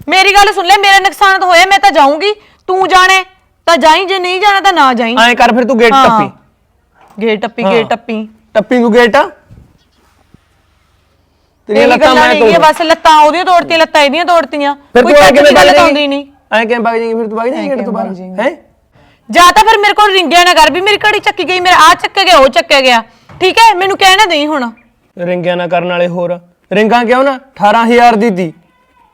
ਮੇਰੀ ਗੱਲ ਸੁਣ ਲੈ ਮੇਰਾ ਨੁਕਸਾਨ ਤਾਂ ਹੋਇਆ ਮੈਂ ਤਾਂ ਜਾਊਂਗੀ। ਤੂੰ ਜਾਣੇ ਤਾਂ ਜਾਈ ਜੇ ਨਹੀਂ ਜਾਣਾ ਤਾਂ ਨਾ ਜਾਈ। ਐਂ ਕਰ ਫਿਰ ਤੂੰ ਗੇਟ। ਟੱਪੀ। ਗੇਟ ਟੱਪੀ ਗੇਟ ਟੱਪੀ। ਟੱਪੀ ਨੂੰ ਗੇਟ? ਤੇਰੀਆਂ ਇਹ ਲੱਤਾਂ ਗੱਲਾਂ ਮੈਂ ਨਹੀਂ ਤੋੜ ਬਸ ਲੱਤਾਂ ਉਹਦੀਆਂ ਤੋੜਤੀਆਂ ਲੱਤਾਂ ਇਹਦੀਆਂ ਤੋੜਤੀਆਂ। ਫਿਰ ਕੋਈ ਤੂੰ ਐਂ ਚੱਜ ਕਿਵੇਂ ਦੀ ਗੱਲ ਆਉਂਦੀ ਜਾਏਂਗੀ? ਨਹੀਂ। ਐਂ ਕਿਵੇਂ ਭੱਜ ਜਾਏਂਗੀ? ਫਿਰ ਤੂੰ ਭੱਜ ਜਾਏਂਗੀ ਗੇਟ ਤੋਂ ਬਾਹਰ? ਹੈ? ਜਾਂ ਤਾਂ ਫਿਰ ਮੇਰੇ ਕੋਲ ਰਿੰਗਿਆ ਨਾ ਕਰ ਵੀ ਮੇਰੀ ਘੜੀ ਚੱਕੀ ਗਈ ਮੇਰਾ ਆ ਚੱਕਿਆ ਗਿਆ ਉਹ ਚੱਕਿਆ ਗਿਆ। ਠੀਕ ਹੈ? ਮੈਨੂੰ ਕਹਿਣਾ ਨਹੀਂ ਹੁਣ। ਰਿੰਗਿਆਂ ਨਾ ਕਰਨ ਵਾਲੇ ਹੋਰ। ਰਿੰਗਾਂ ਕਿਉਂ ਨਾ? 18000 ਦੀ ਤੀ।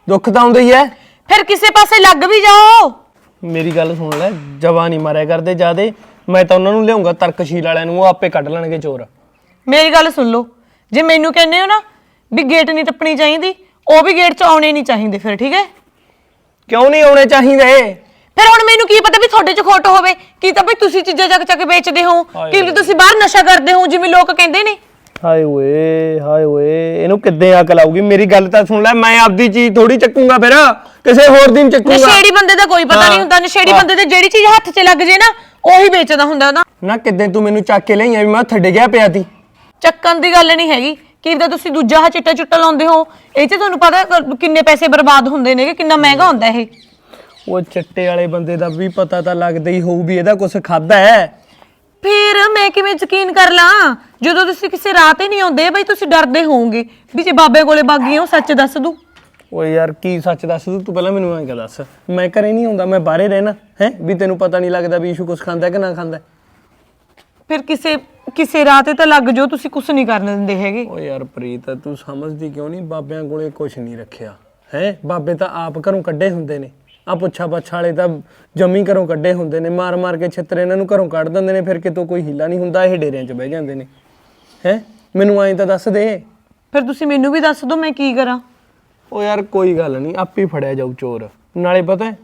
ਦੁੱਖ ਤਾਂ ਆਉਂਦਾ ਹੀ ਐ ਫਿਰ ਕਿਸੇ ਪਾਸੇ ਲੱਗ ਵੀ ਜਾਓ। ਮੇਰੀ ਗੱਲ ਸੁਣ ਲੈ ਜਵਾ ਨਹੀਂ ਮਾਰਿਆ ਕਰਦੇ ਜਿਆਦੇ। ਮੈਂ ਤਾਂ ਉਹਨਾਂ ਨੂੰ ਲਿਆਉਂਗਾ ਤਰਕਸ਼ੀਲ ਵਾਲਿਆਂ ਨੂੰ ਉਹ ਆਪੇ ਕੱਢ ਲੈਣਗੇ ਚੋਰ। ਮੇਰੀ ਗੱਲ ਸੁਣ ਲਓ। ਜੇ ਮੈਨੂੰ ਕਹਿੰਦੇ ਹੋ ਨਾ ਵੀ ਗੇਟ ਨਹੀਂ ਟੱਪਣੀ ਚਾਹੀਦੀ ਉਹ ਵੀ ਗੇਟ 'ਚ ਆਉਣੇ ਨਹੀਂ ਚਾਹੀਦੇ ਫਿਰ ਠੀਕ ਹੈ? ਕਿਉਂ ਨਹੀਂ ਆਉਣੇ ਚਾਹੀਦੇ? ਫਿਰ ਹੁਣ ਮੈਨੂੰ ਕੀ ਪਤਾ ਵੀ ਤੁਹਾਡੇ 'ਚ ਖੋਟ ਹੋਵੇ? ਕੀ ਤਾਂ ਵੀ ਤੁਸੀਂ ਚੀਜ਼ਾਂ ਚੱਕ ਚੱਕ ਵੇਚਦੇ ਹੋ? ਕੀ ਤੁਸੀਂ ਬਾਹਰ ਨਸ਼ਾ ਕਰਦੇ ਹੋ ਜਿਵੇਂ ਲੋਕ ਕਹਿੰਦੇ ਨੇ? ਹਾਏ ਓਏ ਹਾਏ ਓਏ ਇਹਨੂੰ ਕਿੱਦਾਂ ਅਕਲ ਆਊਗੀ? ਮੇਰੀ ਗੱਲ ਤਾਂ ਸੁਣ ਲੈ ਮੈਂ ਆਪਦੀ ਚੀਜ਼ ਥੋੜੀ ਚੱਕੂਗਾ ਫਿਰ ਕਿਸੇ ਹੋਰ ਦਿਨ ਚੱਕੂਗਾ। ਨਸ਼ੇੜੀ ਬੰਦੇ ਦਾ ਕੋਈ ਪਤਾ। ਨਹੀਂ ਹੁੰਦਾ ਨਸ਼ੇੜੀ ਬੰਦੇ ਤੇ ਜਿਹੜੀ ਚੀਜ਼ ਹੱਥ 'ਚ ਲੱਗ ਜੇ ਨਾ ਉਹੀ ਵੇਚਦਾ ਹੁੰਦਾ ਨਾ। ਨਾ ਕਿੱਦਾਂ ਤੂੰ ਮੈਨੂੰ ਚੱਕ ਕੇ ਲਿਆਈਆਂ ਵੀ ਮੈਂ ਹੱਥ ਡਿੱਗਿਆ ਪਿਆ ਤੀ। ਚੱਕਣ ਦੀ ਗੱਲ ਨਹੀਂ ਹੈਗੀ। ਕੀ ਤਾਂ ਤੁਸੀਂ ਦੂਜਾ ਹਾ ਚਿੱਟਾ ਚੁੱਟਾ ਲਾਉਂਦੇ ਹੋ? ਇਹ 'ਚ ਤੁਹਾਨੂੰ ਪਤਾ ਕ- ਕਿੰਨੇ ਪੈਸੇ ਬਰਬਾਦ ਹੁੰਦੇ ਨੇ ਕਿ ਕਿੰਨਾ ਮਹਿੰਗਾ ਹੁੰਦਾ ਇਹ? ਉਹ ਚਿੱਟੇ ਵਾਲੇ ਬੰਦੇ ਦਾ ਵੀ ਪਤਾ ਤਾਂ ਲੱਗਦਾ ਹੀ ਹੋਊ ਵੀ ਇਹਦਾ ਕੁਝ ਖਾਦਾ ਹੈ? ਫਿਰ ਮੈਂ ਕਿਵੇਂ ਯਕੀਨ ਕਰ ਲਾਂ? ਜਦੋਂ ਤੁਸੀਂ ਕਿਸੇ ਰਾਹ ਤੇ ਨਹੀਂ ਆਉਂਦੇ ਬਈ ਤੁਸੀਂ ਡਰਦੇ ਹੋਵੋਗੇ। ਵੀ ਜੇ ਬਾਬੇ ਕੋਲੇ ਬਾਗੀ ਉਹ ਸੱਚ ਦੱਸ ਦੂ। ਓਏ ਯਾਰ ਕੀ ਸੱਚ ਦੱਸ ਤੂੰ ਤੂੰ ਪਹਿਲਾਂ ਮੈਨੂੰ ਐਂ ਕਿ ਦੱਸ? ਮੈਂ ਘਰੇ ਨਹੀਂ ਆਉਂਦਾ ਮੈਂ ਬਾਹਰੇ ਰਹਿਣਾ ਹੈ? ਵੀ ਤੈਨੂੰ ਪਤਾ ਨਹੀਂ ਲੱਗਦਾ ਵੀ ਇਸ਼ੂ ਕੁਝ ਖਾਂਦਾ ਕਿ ਨਾ ਖਾਂਦਾ ਫਿਰ ਕਿਸੇ ਕਿਸੇ ਰਾਹ ਤੇ ਤਾਂ ਲੱਗ ਜਾਓ ਤੁਸੀਂ ਕੁਝ ਨਹੀਂ ਕਰਨ ਦਿੰਦੇ ਹੈਗੇ। ਓ ਯਾਰ ਪ੍ਰੀਤ ਤੂੰ ਸਮਝਦੀ ਕਿਉਂ ਨਹੀਂ? ਬਾਬਿਆਂ ਕੋਲੇ ਕੁਝ ਨਹੀਂ ਰੱਖਿਆ। ਹੈ? ਬਾਬੇ ਤਾਂ ਆਪ ਘਰੋਂ ਕੱਢੇ ਹੁੰਦੇ ਨੇ। ਆ ਪੁੱਛਾ ਪੱਛਾ ਵਾਲੇ ਤਾਂ ਜੰਮੀ ਘਰੋਂ ਕੱਢੇ ਹੁੰਦੇ ਨੇ। ਮਾਰ ਮਾਰ ਕੇ ਛਿੱਤਰ ਇਹਨਾਂ ਨੂੰ ਘਰੋਂ ਕੱਢ ਦਿੰਦੇ ਨੇ ਫਿਰ ਕਿਤੋਂ ਕੋਈ ਹਿੱਲਾ ਨਹੀਂ ਹੁੰਦਾ ਇਹ ਡੇਰਿਆਂ 'ਚ ਬਹਿ ਜਾਂਦੇ ਨੇ। ਹੈ? ਮੈਨੂੰ ਐਂ ਤਾਂ ਦੱਸ ਦੇ। ਫਿਰ ਤੁਸੀਂ ਮੈਨੂੰ ਵੀ ਦੱਸ ਦਿਓ ਮੈਂ ਕੀ ਕਰਾਂ। ਓ ਯਾਰ ਕੋਈ ਗੱਲ ਨਹੀਂ ਆਪੇ ਫੜਿਆ ਜਾਊ ਚੋਰ। ਨਾਲੇ ਪਤਾ ਹੈ,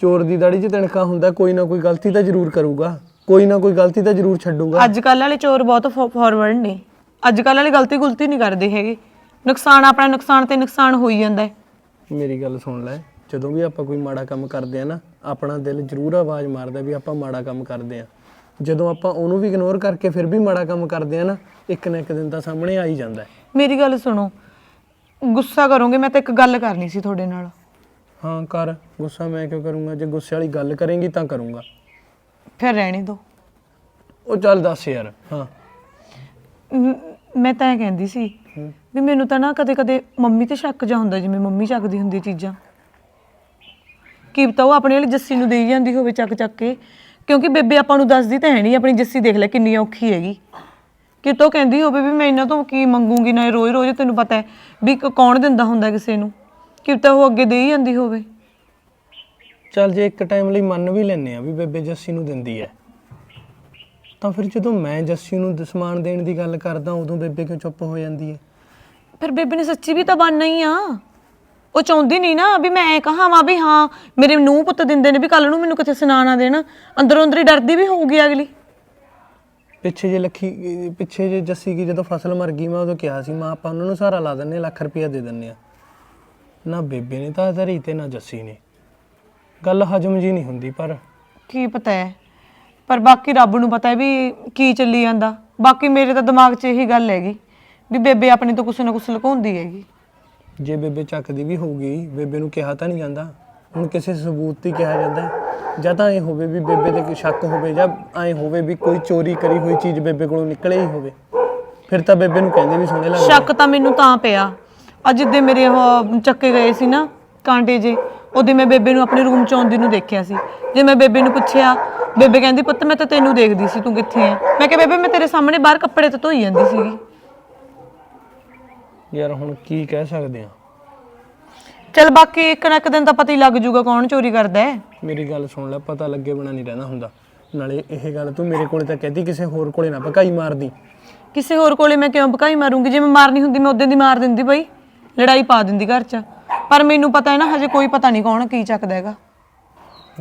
ਚੋਰ ਦੀ ਦਾੜੀ 'ਚ ਤਣਖਾ ਹੁੰਦਾ ਕੋਈ ਨਾ ਕੋਈ ਗਲਤੀ ਤਾਂ ਜ਼ਰੂਰ ਕਰੂਗਾ। ਕੋਈ ਨਾ ਕੋਈ ਗਲਤੀ ਤਾਂ ਜ਼ਰੂਰ ਛੱਡੂਗਾ। ਅੱਜ ਕੱਲ ਵਾਲੇ ਚੋਰ ਬਹੁਤ ਫਾਰਵਰਡ ਨੇ। ਅੱਜ ਕੱਲ ਵਾਲੇ ਗਲਤੀ ਗੁਲਤੀ ਨਹੀਂ ਕਰਦੇ ਹੈਗੇ। ਨੁਕਸਾਨ ਆਪਣਾ ਨੁਕਸਾਨ ਤੇ ਨੁਕਸਾਨ ਹੋਈ ਜਾਂਦਾ ਹੈ। ਮੇਰੀ ਗੱਲ ਸੁਣ ਲੈ ਜਦੋਂ ਵੀ ਆਪਾਂ ਕੋਈ ਮਾੜਾ ਕੰਮ ਕਰਦੇ ਆ ਨਾ ਆਪਣਾ ਦਿਲ ਜ਼ਰੂਰ ਆਵਾਜ਼ ਮਾਰਦਾ ਵੀ ਆਪਾਂ ਮਾੜਾ ਕੰਮ ਕਰਦੇ ਆ ਜਦੋਂ ਆਪਾਂ ਉਹਨੂੰ ਵੀ ਇਗਨੋਰ ਕਰਕੇ ਫਿਰ ਵੀ ਮਾੜਾ ਕੰਮ ਕਰਦੇ ਆ ਨਾ ਇੱਕ ਨਾ ਇੱਕ ਦਿਨ ਤਾਂ ਸਾਹਮਣੇ ਆ ਹੀ ਜਾਂਦਾ ਹੈ। ਮੇਰੀ ਗੱਲ ਸੁਣੋ ਗੁੱਸਾ ਕਰੋਗੇ ਮੈਂ ਤਾਂ ਇੱਕ ਗੱਲ ਕਰਨੀ ਸੀ ਤੁਹਾਡੇ ਨਾਲ। ਹਾਂ ਕਰ। ਗੁੱਸਾ ਮੈਂ ਕਿਉਂ ਕਰੂੰਗਾ? ਜੇ ਗੁੱਸੇ ਵਾਲੀ ਗੱਲ ਕਰੇਂਗੀ ਤਾਂ ਕਰੂੰਗਾ। ਫਿਰ ਰਹਿਣੇ ਦਿਓ ਉਹ ਚੱਲ ਦੱਸ ਯਾਰ ਹਾਂ। ਮ- ਤਾਂ ਇਹ ਕਹਿੰਦੀ ਸੀ ਵੀ ਮੈਨੂੰ ਤਾਂ ਨਾ ਕਦੇ ਕਦੇ ਮੰਮੀ ਤੇ ਸ਼ੱਕ ਜਾ ਹੁੰਦਾ ਜਿਵੇਂ ਮੰਮੀ ਚੱਕਦੀ ਹੁੰਦੀ ਚੀਜ਼ਾਂ। ਕੀ ਪਤਾ ਉਹ ਆਪਣੇ ਵਾਲੀ ਜੱਸੀ ਨੂੰ ਦੇਈ ਜਾਂਦੀ ਹੋਵੇ ਚੱਕ ਚੱਕ ਕੇ। ਕਿਉਂਕਿ ਬੇਬੇ ਆਪਾਂ ਨੂੰ ਦੱਸਦੀ ਤਾਂ ਹੈ ਨਹੀਂ ਆਪਣੀ ਜੱਸੀ ਦੇਖ ਲੈ ਕਿੰਨੀ ਔਖੀ ਹੈਗੀ। ਕਿਤੋਂ ਕਹਿੰਦੀ ਹੋਵੇ ਵੀ ਮੈਂ ਇਹਨਾਂ ਤੋਂ ਕੀ ਮੰਗੂਗੀ ਨਾ ਰੋਜ਼ ਰੋਜ਼ ਤੈਨੂੰ ਪਤਾ ਹੈ ਵੀ ਕੌਣ ਦਿੰਦਾ ਹੁੰਦਾ ਕਿਸੇ ਨੂੰ। ਕੀ ਪਤਾ ਉਹ ਅੱਗੇ ਦੇਈ ਜਾਂਦੀ ਹੋਵੇ। ਚੱਲ ਜੇ ਇੱਕ ਟਾਈਮ ਲਈ ਮੰਨ ਵੀ ਲੈਨੇ ਆ ਵੀ ਬੇਬੇ ਜੱਸੀ ਨੂੰ ਦਿੰਦੀ ਐ ਤਾਂ ਫਿਰ ਜਦੋਂ ਮੈਂ ਜੱਸੀ ਨੂੰ ਦ- ਸਮਾਨ ਦੇਣ ਦੀ ਗੱਲ ਕਰਦਾ ਉਦੋਂ ਬੇਬੇ ਕਿਉਂ ਚੁੱਪ ਹੋ ਜਾਂਦੀ ਐ ਫਿਰ ਬੇਬੇ ਨੇ ਸੱਚੀ ਵੀ ਤਾਂ ਬਣਨਾ ਹੀ ਆ। ਉਹ ਚਾਹੁੰਦੀ ਨਹੀਂ ਨਾ ਵੀ ਮੈਂ ਐ ਕਹਾਂ ਵਾ ਵੀ ਹਾਂ ਮੇਰੇ ਨੂੰਹ ਪੁੱਤ ਦਿੰਦੇ ਨੇ ਵੀ ਕੱਲ ਨੂੰ ਮੈਨੂੰ ਕਿਤੇ ਸੁਣਾ ਨਾ ਦੇਣ। ਅੰਦਰੋਂ ਅੰਦਰ ਡਰਦੀ ਵੀ ਹੋਊਗੀ ਅਗਲੀ। ਪਿੱਛੇ ਜੇ ਲੱਖੀ ਪਿੱਛੇ ਜੇ ਜੱਸੀ ਕੀ ਜਦੋਂ ਫਸਲ ਮਰ ਗਈ ਮੈਂ ਉਦੋਂ ਕਿਹਾ ਸੀ ਮਾਂ ਆਪਾਂ ਉਹਨਾਂ ਨੂੰ ਸਹਾਰਾ ਲਾ ਦਿੰਨੇ ਲੱਖ ਰੁਪਇਆ ਦੇ ਦਿੰਨੇ ਆ ਨਾ ਬੇਬੇ ਨੇ ਤਾਂ ਧਰੀ ਤੇ ਨਾ ਜੱਸੀ ਨੇ। ਗੱਲ ਹਜਮ ਜੀ ਨਹੀਂ ਹੁੰਦੀ ਪਰ ਕੀ ਪਤਾ ਹੈ? ਪਰ ਬਾਕੀ ਰੱਬ ਨੂੰ ਪਤਾ ਹੈ ਵੀ ਕੀ ਚੱਲੀ ਜਾਂਦਾ। ਬਾਕੀ ਮੇਰੇ ਤਾਂ ਦਿਮਾਗ 'ਚ ਇਹੀ ਗੱਲ ਹੈਗੀ ਵੀ ਬੇਬੇ ਆਪਣੇ ਤੋਂ ਕੁਛ ਨਾ ਕੁਛ ਲੁਕਾਉਂਦੀ ਹੈਗੀ। ਜੇ ਬੇਬੇ ਚੱਕਦੀ ਵੀ ਹੋਊਗੀ ਬੇਬੇ ਨੂੰ ਕਿਹਾ ਤਾਂ ਨਹੀਂ ਜਾਂਦਾ। ਹੁਣ ਕਿਸੇ ਸਬੂਤ ਤੇ ਕਿਹਾ ਜਾਂਦਾ ਹੈ। ਜਾਂ ਤਾਂ ਇਹ ਹੋਵੇ ਵੀ ਬੇਬੇ ਤੇ ਕੋਈ ਸ਼ੱਕ ਹੋਵੇ ਜਾਂ ਐ ਹੋਵੇ ਵੀ ਕੋਈ ਚੋਰੀ ਕਰੀ ਹੋਈ ਚੀਜ਼ ਬੇਬੇ ਕੋਲੋਂ ਨਿਕਲੇ ਹੀ ਹੋਵੇ। ਫਿਰ ਤਾਂ ਬੇਬੇ ਨੂੰ ਕਹਿੰਦੇ ਵੀ ਸੋਹਣੇ ਲੱਗਦੇ ਸ਼ੱਕ ਤਾਂ ਮੈਨੂੰ ਤਾਂ ਪਿਆ। ਅੱਜ ਜਿੱਦੇ ਮੇਰੇ ਉਹ ਚੱਕੇ ਗਏ ਸੀ ਨਾ ਕਾਂਟੇ ਜੇ ਉਹਦੇ ਮੈਂ ਬੇਬੇ ਨੂੰ ਆਪਣੇ ਰੂਮ 'ਚ ਆਉਂਦੀ ਨੂੰ ਦੇਖਿਆ ਸੀ। ਜੇ ਮੈਂ ਬੇਬੇ ਨੂੰ ਪੁੱਛਿਆ ਬੇਬੇ ਕਹਿੰਦੀ ਪੁੱਤ ਮੈਂ ਤਾਂ ਤੈਨੂੰ ਦੇਖਦੀ ਸੀ ਤੂੰ ਕਿੱਥੇ ਐ? ਮੈਂ ਕਿਹਾ ਬੇਬੇ ਮੈਂ ਤੇਰੇ ਸਾਹਮਣੇ ਬਾਹਰ ਕੱਪੜੇ ਤੇ ਧੋਈ ਜਾਂਦੀ ਸੀਗੀ। ਯਾਰ ਹੁਣ ਕੀ ਕਹਿ ਸਕਦੇ ਆ? ਚਲ ਬਾਕੀ ਇੱਕ ਨਾ ਇੱਕ ਦਿਨ ਤਾਂ ਪਤਾ ਹੀ ਲੱਗ ਜੂਗਾ ਕੌਣ ਚੋਰੀ ਕਰਦਾ ਹੈ। ਮੇਰੀ ਗੱਲ ਸੁਣ ਲੈ ਪਤਾ ਲੱਗੇ ਬਣਾ ਨਹੀਂ ਰਹਿਣਾ ਹੁੰਦਾ। ਨਾਲੇ ਇਹ ਗੱਲ ਤੂੰ ਮੇਰੇ ਕੋਲੇ ਤਾਂ ਕਹਿਤੀ ਕਿਸੇ ਹੋਰ ਕੋਲੇ ਨਾ ਭਕਾਈ ਮਾਰਦੀ। ਕਿਸੇ ਹੋਰ ਕੋਲੇ ਮੈਂ ਕਿਉਂ ਭਕਾਈ ਮਾਰੂੰਗੀ? ਜੇ ਮੈਂ ਮਾਰਨੀ ਹੁੰਦੀ ਮੈਂ ਉਦੋਂ ਦੀ ਮਾਰ ਦਿੰਦੀ ਬਈ। ਲੜਾਈ ਪਾ ਦਿੰਦੀ ਘਰ 'ਚ। ਪਰ ਮੈਨੂੰ ਪਤਾ ਹੈ ਨਾ ਹਜੇ ਕੋਈ ਪਤਾ ਨਹੀਂ ਕੌਣ ਕੀ ਚੱਕਦਾ ਹੈਗਾ।